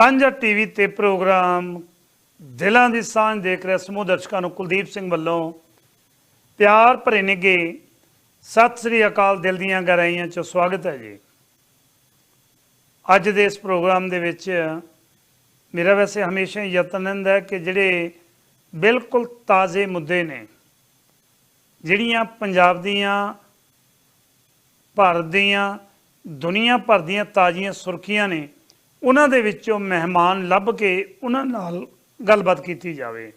ਸਾਂਝਾ ਟੀਵੀ ਤੇ ਪ੍ਰੋਗਰਾਮ ਦਿਲਾਂ ਦੀ ਸਾਂਝ ਦੇਖ ਰਹੇ ਸਮੂਹ ਦਰਸ਼ਕਾਂ ਨੂੰ ਕੁਲਦੀਪ ਸਿੰਘ ਵੱਲੋਂ। ਪਿਆਰ ਭਰੇ ਨਿੱਘੇ ਸਤਿ ਸ੍ਰੀ ਅਕਾਲ ਦਿਲ ਦੀਆਂ ਗਹਿਰਾਈਆਂ ਚ ਸਵਾਗਤ ਹੈ ਜੀ। ਅੱਜ ਦੇ ਇਸ ਪ੍ਰੋਗਰਾਮ ਦੇ ਵਿੱਚ ਮੇਰਾ ਵੈਸੇ ਹਮੇਸ਼ਾ ਹੀ ਯਤਨ ਰਹਿੰਦਾ ਹੈ ਕਿ ਜਿਹੜੇ ਬਿਲਕੁਲ ਤਾਜ਼ੇ ਮੁੱਦੇ ਨੇ, ਜਿਹੜੀਆਂ ਪੰਜਾਬ ਦੀਆਂ, ਭਾਰਤ ਦੀਆਂ, ਦੁਨੀਆ ਭਰ ਦੀਆਂ ਤਾਜ਼ੀਆਂ ਸੁਰਖੀਆਂ ਨੇ ਉਹਨਾਂ ਦੇ ਵਿੱਚੋਂ ਮਹਿਮਾਨ ਲੱਭ ਕੇ ਉਹਨਾਂ ਨਾਲ ਗੱਲਬਾਤ ਕੀਤੀ ਜਾਵੇ।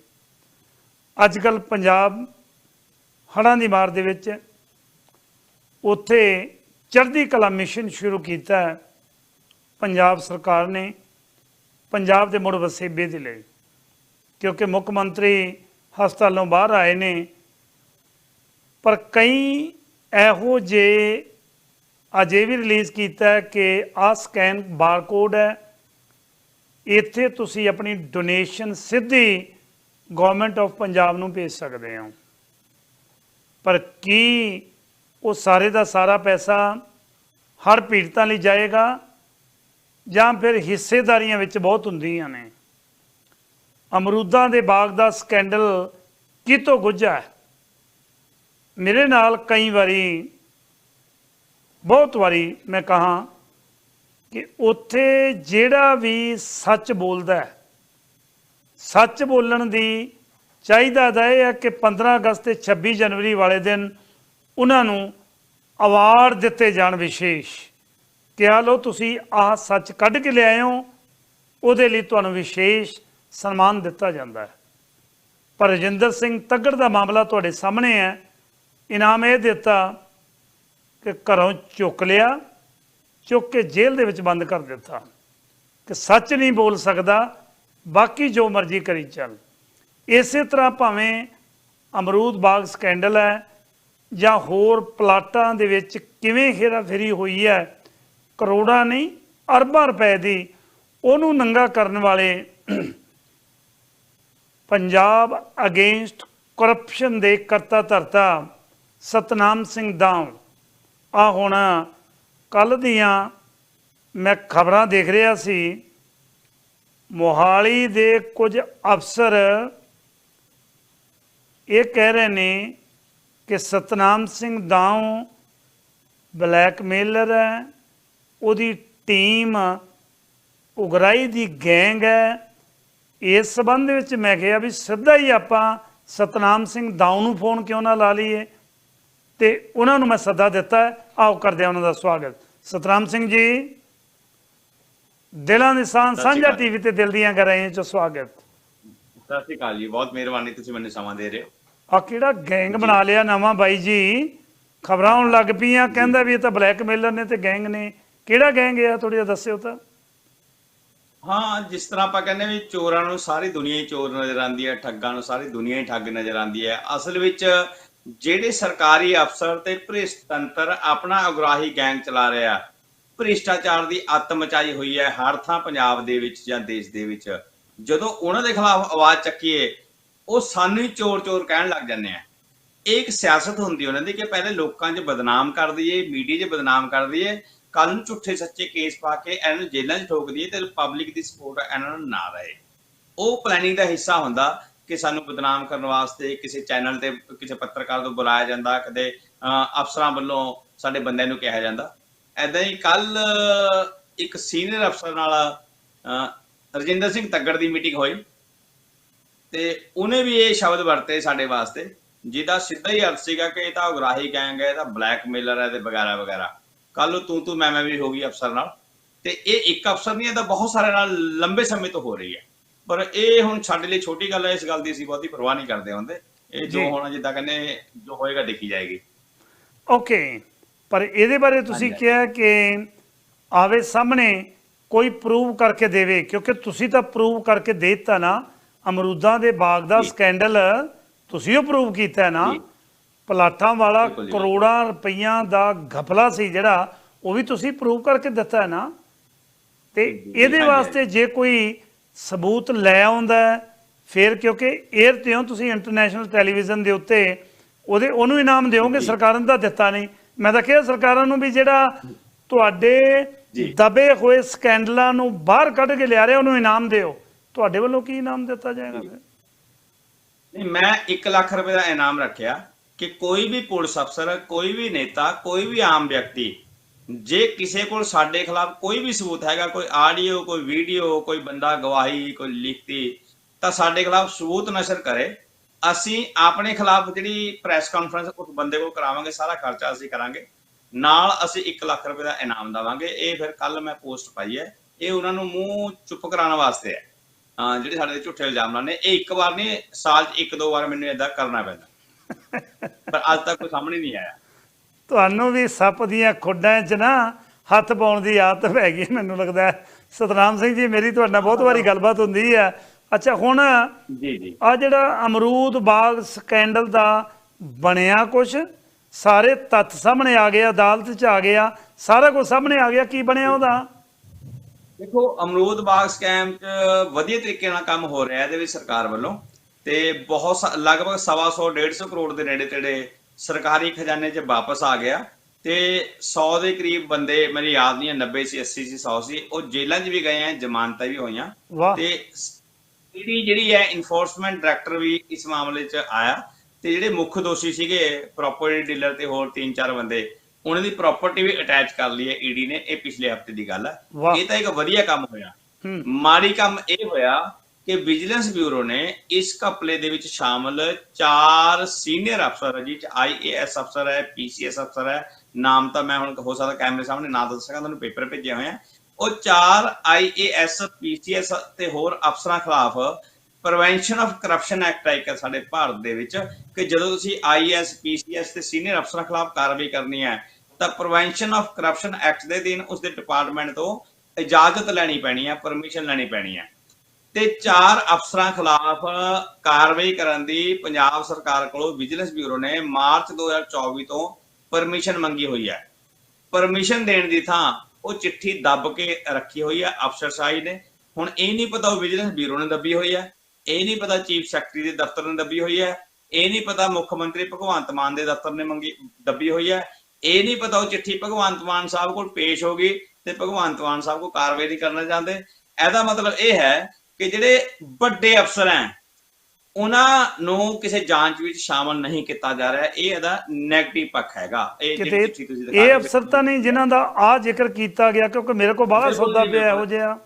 ਅੱਜ ਕੱਲ ਪੰਜਾਬ ਹੜ੍ਹਾਂ ਦੀ ਮਾਰ ਦੇ ਵਿੱਚ ਉੱਥੇ ਚੜ੍ਹਦੀ ਕਲਾ ਮਿਸ਼ਨ ਸ਼ੁਰੂ ਕੀਤਾ ਪੰਜਾਬ ਸਰਕਾਰ ਨੇ ਪੰਜਾਬ ਦੇ ਮੁੜ ਵਸੇਬੇ ਦੇ ਲਈ, ਕਿਉਂਕਿ ਮੁੱਖ ਮੰਤਰੀ ਹਸਪਤਾਲੋਂ ਬਾਹਰ ਆਏ ਨੇ। ਪਰ ਕਈ ਇਹੋ ਜੇ ਅੱਜ ਇਹ ਵੀ ਰਿਲੀਜ਼ ਕੀਤਾ ਕਿ ਆ ਸਕੈਨ ਬਾਰਕੋਡ ਹੈ। ਇੱਥੇ ਤੁਸੀਂ ਆਪਣੀ ਡੋਨੇਸ਼ਨ ਸਿੱਧੀ ਗਵਰਨਮੈਂਟ ਆਫ ਪੰਜਾਬ ਨੂੰ ਭੇਜ ਸਕਦੇ ਹੋ। ਪਰ ਕੀ ਉਹ ਸਾਰੇ ਦਾ ਸਾਰਾ ਪੈਸਾ ਹਰ ਪੀੜਤਾਂ ਲਈ ਜਾਏਗਾ ਜਾਂ ਫਿਰ ਹਿੱਸੇਦਾਰੀਆਂ ਵਿੱਚ ਬਹੁਤ ਹੁੰਦੀਆਂ ਨੇ? ਅਮਰੂਦਾਂ ਦੇ ਬਾਗ ਦਾ ਸਕੈਂਡਲ ਕਿਤੋਂ ਗੁੱਝਾ ਮੇਰੇ ਨਾਲ ਕਈ ਵਾਰੀ ਬਹੁਤ ਵਾਰੀ ਮੈਂ ਕਹਾ ਕਿ ਉੱਥੇ ਜਿਹੜਾ ਵੀ ਸੱਚ ਬੋਲਦਾ ਹੈ, ਸੱਚ ਬੋਲਣ ਦੀ ਚਾਹੀਦਾ ਤਾਂ ਇਹ ਹੈ ਕਿ 15 ਅਗਸਤ ਤੇ 26 ਜਨਵਰੀ ਵਾਲੇ ਦਿਨ ਉਹਨਾਂ ਨੂੰ ਅਵਾਰਡ ਦਿੱਤੇ ਜਾਣ ਵਿਸ਼ੇਸ਼। ਕਿ ਆ ਲੋ ਤੁਸੀਂ ਆਹ ਸੱਚ ਕੱਢ ਕੇ ਲਿਆਏ ਹੋ ਉਹਦੇ ਲਈ ਤੁਹਾਨੂੰ ਵਿਸ਼ੇਸ਼ ਸਨਮਾਨ ਦਿੱਤਾ ਜਾਂਦਾ ਹੈ। ਪਰ ਰਜਿੰਦਰ ਸਿੰਘ ਤੱਗੜ ਦਾ ਮਾਮਲਾ ਤੁਹਾਡੇ ਸਾਹਮਣੇ ਹੈ। ਇਨਾਮ ਇਹ ਦਿੱਤਾ ਕਿ ਘਰੋਂ ਚੁੱਕ ਲਿਆ, ਚੁੱਕ ਕੇ ਜੇਲ੍ਹ ਦੇ ਵਿੱਚ ਬੰਦ ਕਰ ਦਿੱਤਾ। ਕਿ ਸੱਚ ਨਹੀਂ ਬੋਲ ਸਕਦਾ, ਬਾਕੀ ਜੋ ਮਰਜ਼ੀ ਕਰੀ ਚੱਲ। ਇਸੇ ਤਰ੍ਹਾਂ ਭਾਵੇਂ ਅਮਰੂਦ ਬਾਗ ਸਕੈਂਡਲ ਹੈ, ਜਾਂ ਹੋਰ ਪਲਾਟਾਂ ਦੇ ਵਿੱਚ ਕਿਵੇਂ ਹੇਰਾਫੇਰੀ ਹੋਈ ਹੈ, ਕਰੋੜਾਂ ਨਹੀਂ, ਅਰਬਾਂ ਰੁਪਏ ਦੀ, ਉਹਨੂੰ ਨੰਗਾ ਕਰਨ ਵਾਲੇ ਪੰਜਾਬ ਅਗੇਂਸਟ ਕਰਪਸ਼ਨ ਦੇ ਕਰਤਾ ਧਰਤਾ ਸਤਨਾਮ ਸਿੰਘ ਦਾਉ ਆ ਹੁਣ ਕੱਲ ਦੀਆਂ ਮੈਂ ਖਬਰਾਂ ਦੇਖ ਰਿਹਾ ਸੀ, ਮੋਹਾਲੀ ਦੇ ਕੁਝ ਅਫਸਰ ਇਹ ਕਹਿ ਰਹੇ ਨੇ ਕਿ ਸਤਨਾਮ ਸਿੰਘ ਦਾਉ ਬਲੈਕਮੇਲਰ ਹੈ, ਉਹਦੀ ਟੀਮ ਉਗਰਾਈ ਦੀ ਗੈਂਗ ਹੈ। ਇਸ ਸਬੰਧ ਵਿੱਚ ਮੈਂ ਕਿਹਾ ਵੀ ਸਿੱਧਾ ਹੀ ਆਪਾਂ ਸਤਨਾਮ ਸਿੰਘ ਦਾਉ ਨੂੰ ਫੋਨ ਕਿਉਂ ਨਾ ਲਾ ਲਈਏ? ਤੇ ਉਹਨਾਂ ਨੂੰ ਮੈਂ ਸੱਦਾ ਦਿੱਤਾ। ਆਓ ਕਰਦੇ ਉਹਨਾਂ ਦਾ ਸਵਾਗਤ। ਸਤਨਾਮ ਸਿੰਘ ਜੀ ਦਿਲਾਂ ਦੀ ਸ਼੍ਰੀ ਸਾਂਝਾ। ਟੀਵੀ ਤੇ ਦਿਲ ਦੀਆਂ ਗਰਾਈਆਂ ਚ ਸਵਾਗਤ। ਸਤਿ ਸ਼੍ਰੀ ਅਕਾਲ ਜੀ ਬਹੁਤ ਮਿਹਰਬਾਨੀ ਤੁਸੀਂ ਮੈਨੂੰ ਸਮਾਂ ਦੇ ਰਹੇ ਹੋ। ਆ ਕਿਹੜਾ ਗੈਂਗ ਬਣਾ ਲਿਆ ਨਵਾਂ ਬਾਈ ਜੀ। ਖਬਰਾਂ ਆਉਣ ਲੱਗ ਪਈਆਂ ਕਹਿੰਦਾ ਵੀ ਇਹ ਤਾਂ ਬਲੈਕਮੇਲਰ ਨੇ ਤੇ ਗੈਂਗ ਨੇ। ਕਿਹੜਾ ਗੈਂਗ ਆ ਥੋੜੀ ਜਿਹਾ ਦੱਸਿਓ ਤਾਂ। ਹਾਂ ਜਿਸ ਤਰ੍ਹਾਂ ਆਪਾਂ ਕਹਿੰਦੇ ਵੀ ਚੋਰਾਂ ਨੂੰ ਸਾਰੀ ਦੁਨੀਆ ਹੀ ਚੋਰ ਨਜ਼ਰ ਆਉਂਦੀ ਹੈ ਠੱਗਾਂ ਨੂੰ ਸਾਰੀ ਦੁਨੀਆ ਹੀ ਠੱਗ ਨਜ਼ਰ ਆਉਂਦੀ ਹੈ। ਅਸਲ ਵਿੱਚ ਜਿਹੜੇ ਸਰਕਾਰੀ ਅਫਸਰ ਤੇ ਭ੍ਰਿਸ਼ਟ ਤੰਤਰ ਆਪਣਾ ਉਗਰਾਹੀ ਗੈਂਗ ਚਲਾ ਰਿਹਾ ਭ੍ਰਿਸ਼ਟਾਚਾਰ ਦੀ ਅੱਤ ਮਚਾਈ ਹੋਈ ਹੈ ਹਰ ਥਾਂ ਪੰਜਾਬ ਦੇ ਵਿੱਚ ਜਾਂ ਦੇਸ਼ ਦੇ ਵਿੱਚ। ਜਦੋਂ ਉਹਨਾਂ ਦੇ ਖਿਲਾਫ ਆਵਾਜ਼ ਚੱਕੀਏ, ਉਹ ਸਾਨੂੰ ਹੀ ਚੋਰ-ਚੋਰ ਕਹਿਣ ਲੱਗ ਜਾਂਦੇ ਆ। ਇਹ ਇੱਕ ਸਿਆਸਤ ਹੁੰਦੀ ਉਹਨਾਂ ਦੀ ਕਿ ਪਹਿਲੇ ਲੋਕਾਂ 'ਚ ਬਦਨਾਮ ਕਰ ਦਈਏ, ਮੀਡੀਆ 'ਚ ਬਦਨਾਮ ਕਰ ਦਈਏ ਕੱਲ ਨੂੰ ਝੂਠੇ ਸੱਚੇ ਕੇਸ ਪਾ ਕੇ ਇਹਨਾਂ ਨੂੰ ਜੇਲ੍ਹਾਂ 'ਚ ਠੋਕ ਦਈਏ ਤੇ ਪਬਲਿਕ ਦੀ ਸਪੋਰਟ ਇਹਨਾਂ ਨੂੰ ਨਾ ਰਹੇ। ਉਹ ਪਲੈਨਿੰਗ ਦਾ ਹਿੱਸਾ ਹੁੰਦਾ। ਕਿ ਸਾਨੂੰ ਬਦਨਾਮ ਕਰਨ ਵਾਸਤੇ ਕਿਸੇ ਚੈਨਲ ਤੇ ਕਿਸੇ ਪੱਤਰਕਾਰ ਤੋਂ ਬੁਲਾਇਆ ਜਾਂਦਾ, ਕਦੇ ਅਫਸਰਾਂ ਵੱਲੋਂ ਸਾਡੇ ਬੰਦਿਆਂ ਨੂੰ ਕਿਹਾ ਜਾਂਦਾ। ਐਦਾਂ ਹੀ ਕੱਲ ਇੱਕ ਸੀਨੀਅਰ ਅਫਸਰ ਨਾਲ ਰਜਿੰਦਰ ਸਿੰਘ ਤੱਗੜ ਦੀ ਮੀਟਿੰਗ ਹੋਈ ਤੇ ਉਹਨੇ ਵੀ ਇਹ ਸ਼ਬਦ ਵਰਤੇ ਸਾਡੇ ਵਾਸਤੇ, ਜਿਹਦਾ ਸਿੱਧਾ ਹੀ ਅਰਥ ਸੀਗਾ ਕਿ ਇਹ ਤਾਂ ਉਗਰਾਹੀ ਗੈਂਗ ਹੈ, ਇਹ ਤਾਂ ਬਲੈਕਮੇਲਰ ਹੈ ਤੇ ਵਗੈਰਾ ਵਗੈਰਾ। ਕੱਲ ਤੂੰ ਤੂੰ, ਮੈਂ ਮੈਂ ਵੀ ਹੋ ਗਈ ਅਫਸਰ ਨਾਲ। ਤੇ ਇਹ ਇੱਕ ਅਫਸਰ ਨਹੀਂ, ਇਹ ਤਾਂ ਬਹੁਤ ਸਾਰੇ ਨਾਲ ਲੰਬੇ ਸਮੇਂ ਤੋਂ ਹੋ ਰਹੀ ਹੈ। ਪਰ ਇਹ ਹੁਣ ਸਾਡੇ ਲਈ ਛੋਟੀ ਗੱਲ ਹੈ ਇਸ ਗੱਲ ਦੀ ਅਸੀਂ ਬਹੁਤੀ ਪਰਵਾਹ ਨਹੀਂ ਕਰਦੇ ਹੁੰਦੇ ਇਹ ਜੋ। ਹੋਣਾ ਜਿੱਦਾਂ ਕਹਿੰਦੇ ਜੋ ਹੋਏਗਾ ਦੇਖੀ ਜਾਏਗੀ ਓਕੇ ਪਰ ਇਹਦੇ ਬਾਰੇ ਤੁਸੀਂ। ਕਿਹਾ ਕਿ ਆਵੇ ਸਾਹਮਣੇ ਕੋਈ ਪ੍ਰੂਵ ਕਰਕੇ ਦੇਵੇ ਕਿਉਂਕਿ ਤੁਸੀਂ ਤਾਂ ਪ੍ਰੂਵ ਕਰਕੇ ਦੇ ਦਿੱਤਾ ਨਾ ਅਮਰੂਦਾਂ ਦੇ ਬਾਗ ਦਾ। ਸਕੈਂਡਲ ਤੁਸੀਂ ਉਹ ਪ੍ਰੂਵ ਕੀਤਾ ਨਾ। ਪਲਾਟਾਂ ਵਾਲਾ। ਕਰੋੜਾਂ ਰੁਪਈਆਂ ਦਾ ਘਪਲਾ ਸੀ ਜਿਹੜਾ ਉਹ ਵੀ ਤੁਸੀਂ ਪ੍ਰੂਵ ਕਰਕੇ ਦਿੱਤਾ ਨਾ ਤੇ ਇਹਦੇ ਵਾਸਤੇ ਜੇ ਕੋਈ ਸਬੂਤ ਲੈ ਆਉਂਦਾ ਫਿਰ ਕਿਉਂਕਿ 에ਅਰ ਤੇ ਹੋ ਤੁਸੀਂ ਇੰਟਰਨੈਸ਼ਨਲ ਟੈਲੀਵਿਜ਼ਨ ਦੇ ਉੱਤੇ ਉਹਦੇ ਉਹਨੂੰ ਇਨਾਮ ਦਿਓਗੇ ਸਰਕਾਰਾਂ ਤਾਂ ਦਿੱਤਾ ਨਹੀਂ। ਮੈਂ ਤਾਂ ਕਿਹਾ ਸਰਕਾਰਾਂ ਨੂੰ ਵੀ ਜਿਹੜਾ ਤੁਹਾਡੇ ਦਬੇ ਹੋਏ ਸਕੈਂਡਲਾਂ ਨੂੰ ਬਾਹਰ ਕੱਢ ਕੇ ਲਿਆ ਰਿਹਾ ਉਹਨੂੰ ਇਨਾਮ ਦਿਓ। ਤੁਹਾਡੇ ਵੱਲੋਂ ਕੀ ਇਨਾਮ ਦਿੱਤਾ ਜਾਏਗਾ ਫਿਰ? ਨਹੀਂ ਮੈਂ 1 ਲੱਖ ਰੁਪਏ ਦਾ ਇਨਾਮ ਰੱਖਿਆ ਕਿ ਕੋਈ ਵੀ ਪੁਲਿਸ ਅਫਸਰ ਕੋਈ ਵੀ ਨੇਤਾ ਕੋਈ ਵੀ ਆਮ ਵਿਅਕਤੀ ਜੇ ਕਿਸੇ ਕੋਲ ਸਾਡੇ ਖਿਲਾਫ ਕੋਈ ਵੀ ਸਬੂਤ ਹੈਗਾ, ਕੋਈ ਆਡੀਓ, ਕੋਈ ਵੀਡੀਓ, ਕੋਈ ਬੰਦਾ ਗਵਾਹੀ, ਕੋਈ ਲਿਖਤੀ, ਤਾਂ ਸਾਡੇ ਖਿਲਾਫ ਸਬੂਤ ਨਸ਼ਰ ਕਰੇ। ਅਸੀਂ ਆਪਣੇ ਖਿਲਾਫ ਜਿਹੜੀ ਪ੍ਰੈਸ ਕਾਨਫਰੰਸ ਉਸ ਬੰਦੇ ਕੋਲ ਕਰਾਵਾਂਗੇ, ਸਾਰਾ ਖਰਚਾ ਅਸੀਂ ਕਰਾਂਗੇ। ਨਾਲ ਅਸੀਂ 1 ਲੱਖ ਰੁਪਏ ਦਾ ਇਨਾਮ ਦੇਵਾਂਗੇ। ਇਹ ਫਿਰ ਕੱਲ ਮੈਂ ਪੋਸਟ ਪਾਈ ਹੈ। ਇਹ ਉਹਨਾਂ ਨੂੰ ਮੂੰਹ ਚੁੱਪ ਕਰਾਉਣ ਵਾਸਤੇ ਹੈ। ਜਿਹੜੇ ਸਾਡੇ ਝੂਠੇ ਇਲਜ਼ਾਮ ਲਾਉਂਦੇ, ਇਹ ਇੱਕ ਵਾਰ ਨਹੀਂ, ਸਾਲ 'ਚ ਇੱਕ ਦੋ ਵਾਰ ਮੈਨੂੰ ਇਦਾਂ ਕਰਨਾ ਪੈਂਦਾ। ਪਰ ਅੱਜ ਤੱਕ ਕੋਈ ਸਾਹਮਣੇ ਨਹੀਂ ਆਇਆ। ਤੁਹਾਨੂੰ ਵੀ ਸੱਪ ਦੀਆਂ ਖੁੱਡਾਂ 'ਚ ਨਾ ਹੱਥ ਪਾਉਣ ਦੀ ਆਦਤ ਪੈ ਗਈ ਮੈਨੂੰ ਲੱਗਦਾ। ਸਤਨਾਮ ਸਿੰਘ ਜੀ ਮੇਰੀ ਤੁਹਾਡੇ ਬਹੁਤ ਵਾਰੀ ਗੱਲਬਾਤ ਹੁੰਦੀ ਹੈ। ਅੱਛਾ ਹੁਣ ਜੀ ਜੀ। ਆ ਜਿਹੜਾ ਅਮਰੂਦ ਬਾਗ ਸਕੈਂਡਲ ਦਾ ਬਣਿਆ ਕੁਛ ਸਾਰੇ ਤੱਥ ਸਾਹਮਣੇ ਆ ਗਏ ਅਦਾਲਤ 'ਚ ਆ ਗਿਆ ਸਾਰਾ ਕੁਝ ਸਾਹਮਣੇ ਆ ਗਿਆ ਕੀ ਬਣਿਆ ਉਹਦਾ? ਦੇਖੋ ਅਮਰੂਦ ਬਾਗ ਸਕੈਮ 'ਚ ਵਧੀਆ ਤਰੀਕੇ ਨਾਲ ਕੰਮ ਹੋ ਰਿਹਾ ਇਹਦੇ ਵਿੱਚ ਸਰਕਾਰ ਵੱਲੋਂ ਤੇ ਬਹੁਤ ਲਗਭਗ ਸਵਾ ਸੌ 150 ਕਰੋੜ ਦੇ ਨੇੜੇ ਤੇੜੇ ਸਰਕਾਰੀ ਖਜ਼ਾਨੇ 'ਚ ਵਾਪਸ ਆ ਗਿਆ ਤੇ 100 ਦੇ ਕਰੀਬ ਬੰਦੇ ਮੈਨੂੰ ਯਾਦ ਨਹੀਂ ਹੈ 90 ਸੀ 80 ਸੀ 100 ਸੀ ਉਹ ਜੇਲ੍ਹਾਂ 'ਚ ਵੀ ਗਏ ਆ ਜ਼ਮਾਨਤਾਂ ਵੀ ਹੋਈਆਂ। ਤੇ ਇਹਦੀ ਜਿਹੜੀ ਹੈ ਇਨਫੋਰਸਮੈਂਟ ਡਾਇਰੈਕਟਰ ਵੀ ਇਸ ਮਾਮਲੇ 'ਚ ਆਇਆ ਤੇ ਜਿਹੜੇ ਮੁੱਖ ਦੋਸ਼ੀ ਸੀਗੇ ਪ੍ਰਾਪਰਟੀ ਡੀਲਰ ਤੇ ਹੋਰ 3-4 ਬੰਦੇ ਉਹਨਾਂ ਦੀ ਪ੍ਰਾਪਰਟੀ ਵੀ ਅਟੈਚ ਕਰ ਲਈ ਹੈ ਈਡੀ ਨੇ ਇਹ ਪਿਛਲੇ ਹਫ਼ਤੇ ਦੀ ਗੱਲ ਹੈ। ਇਹ ਤਾਂ ਇੱਕ ਵਧੀਆ ਕੰਮ ਹੋਇਆ। ਮਾੜੀ ਕੰਮ ਇਹ ਹੋਇਆ ਕਿ ਵਿਜੀਲੈਂਸ ਬਿਊਰੋ ਨੇ ਇਸ ਘਪਲੇ ਦੇ ਵਿੱਚ ਸ਼ਾਮਲ ਚਾਰ ਸੀਨੀਅਰ ਅਫਸਰ ਜੀ ਚ ਆਈਏਐਸ ਅਫਸਰ ਹੈ ਪੀਸੀਐਸ ਅਫਸਰ ਹੈ। ਨਾਮ ਤਾਂ ਮੈਂ ਹੁਣ ਹੋ ਸਕਦਾ ਕੈਮਰੇ ਸਾਹਮਣੇ ਨਾ ਦੱਸ ਸਕਾਂ, ਤੁਹਾਨੂੰ ਪੇਪਰ ਭੇਜੇ ਹੋਏ ਆ ਉਹ ਚਾਰ ਆਈਏਐਸ ਪੀਸੀਐਸ ਤੇ ਹੋਰ ਅਫਸਰਾਂ ਖਿਲਾਫ ਪ੍ਰੀਵੈਂਸ਼ਨ ਆਫ ਕਰਪਸ਼ਨ ਐਕਟ ਹੈ ਇੱਕ ਸਾਡੇ ਭਾਰਤ ਦੇ ਵਿੱਚ, ਕਿ ਜਦੋਂ ਤੁਸੀਂ ਆਈਏਐਸ ਪੀਸੀਐਸ ਤੇ ਸੀਨੀਅਰ ਅਫਸਰਾਂ ਖਿਲਾਫ ਕਾਰਵਾਈ ਕਰਨੀ ਹੈ, ਤਾਂ ਪ੍ਰੀਵੈਂਸ਼ਨ ਆਫ ਕਰਪਸ਼ਨ ਐਕਟ ਦੇ ਦਿਨ ਉਸ ਦੇ ਡਿਪਾਰਟਮੈਂਟ ਤੋਂ ਇਜਾਜ਼ਤ ਲੈਣੀ ਪੈਣੀ ਹੈ ਪਰਮਿਸ਼ਨ ਲੈਣੀ ਪੈਣੀ ਹੈ। ਤੇ ਚਾਰ ਅਫਸਰਾਂ ਖਿਲਾਫ ਕਾਰਵਾਈ ਕਰਨ ਦੀ ਪੰਜਾਬ ਸਰਕਾਰ ਕੋਲੋਂ ਵਿਜੀਲੈਂਸ ਬਿਊਰੋ ਨੇ ਮਾਰਚ 2024 ਤੋਂ ਪਰਮਿਸ਼ਨ ਮੰਗੀ ਹੋਈ ਹੈ। ਪਰਮਿਸ਼ਨ ਦੇਣ ਦੀ ਥਾਂ ਉਹ ਚਿੱਠੀ ਦੱਬ ਕੇ ਰੱਖੀ ਹੋਈ ਹੈ ਅਫਸਰਸ਼ਾਹੀ ਨੇ। ਹੁਣ ਇਹ ਨਹੀਂ ਪਤਾ ਉਹ ਵਿਜੀਲੈਂਸ ਬਿਊਰੋ ਨੇ ਦੱਬੀ ਹੋਈ ਹੈ। ਇਹ ਨਹੀਂ ਪਤਾ ਚੀਫ ਸੈਕਟਰੀ ਦੇ ਦਫ਼ਤਰ ਨੇ ਦੱਬੀ ਹੋਈ ਹੈ। ਇਹ ਨਹੀਂ ਪਤਾ ਮੁੱਖ ਮੰਤਰੀ ਭਗਵੰਤ ਮਾਨ ਦੇ ਦਫ਼ਤਰ ਨੇ ਮੰਗੀ, ਦੱਬੀ ਹੋਈ ਹੈ। ਇਹ ਨਹੀਂ ਪਤਾ ਉਹ ਚਿੱਠੀ ਭਗਵੰਤ ਮਾਨ ਸਾਹਿਬ ਕੋਲ ਪੇਸ਼ ਹੋ ਗਈ ਤੇ ਭਗਵੰਤ ਮਾਨ ਸਾਹਿਬ ਕੋ ਕਾਰਵਾਈ ਨਹੀਂ ਕਰਨਾ ਚਾਹੁੰਦੇ। ਇਹਦਾ ਮਤਲਬ ਇਹ ਹੈ ਕਿ ਜਿਹੜੇ ਵੱਡੇ ਅਫਸਰ ਹੈ ਉਹਨਾਂ ਨੂੰ ਕਿਸੇ ਜਾਂਚ ਵਿੱਚ ਸ਼ਾਮਲ ਨਹੀਂ ਕੀਤਾ ਜਾ ਰਿਹਾ। ਇਹ ਇਹਦਾ 네ਗੇਟਿਵ ਪੱਖ ਹੈਗਾ। ਇਹ ਜਿਹੜੀ ਤੁਸੀਂ ਦਿਖਾ ਇਹ ਅਫਸਰ ਤਾਂ ਨਹੀਂ ਜਿਨ੍ਹਾਂ ਦਾ ਆ ਜ਼ਿਕਰ ਕੀਤਾ ਗਿਆ ਕਿਉਂਕਿ ਮੇਰੇ ਕੋਲ ਬਾਹਲਾ ਸੌਦਾ ਪਿਆ ਇਹੋ। ਜਿਹਾ।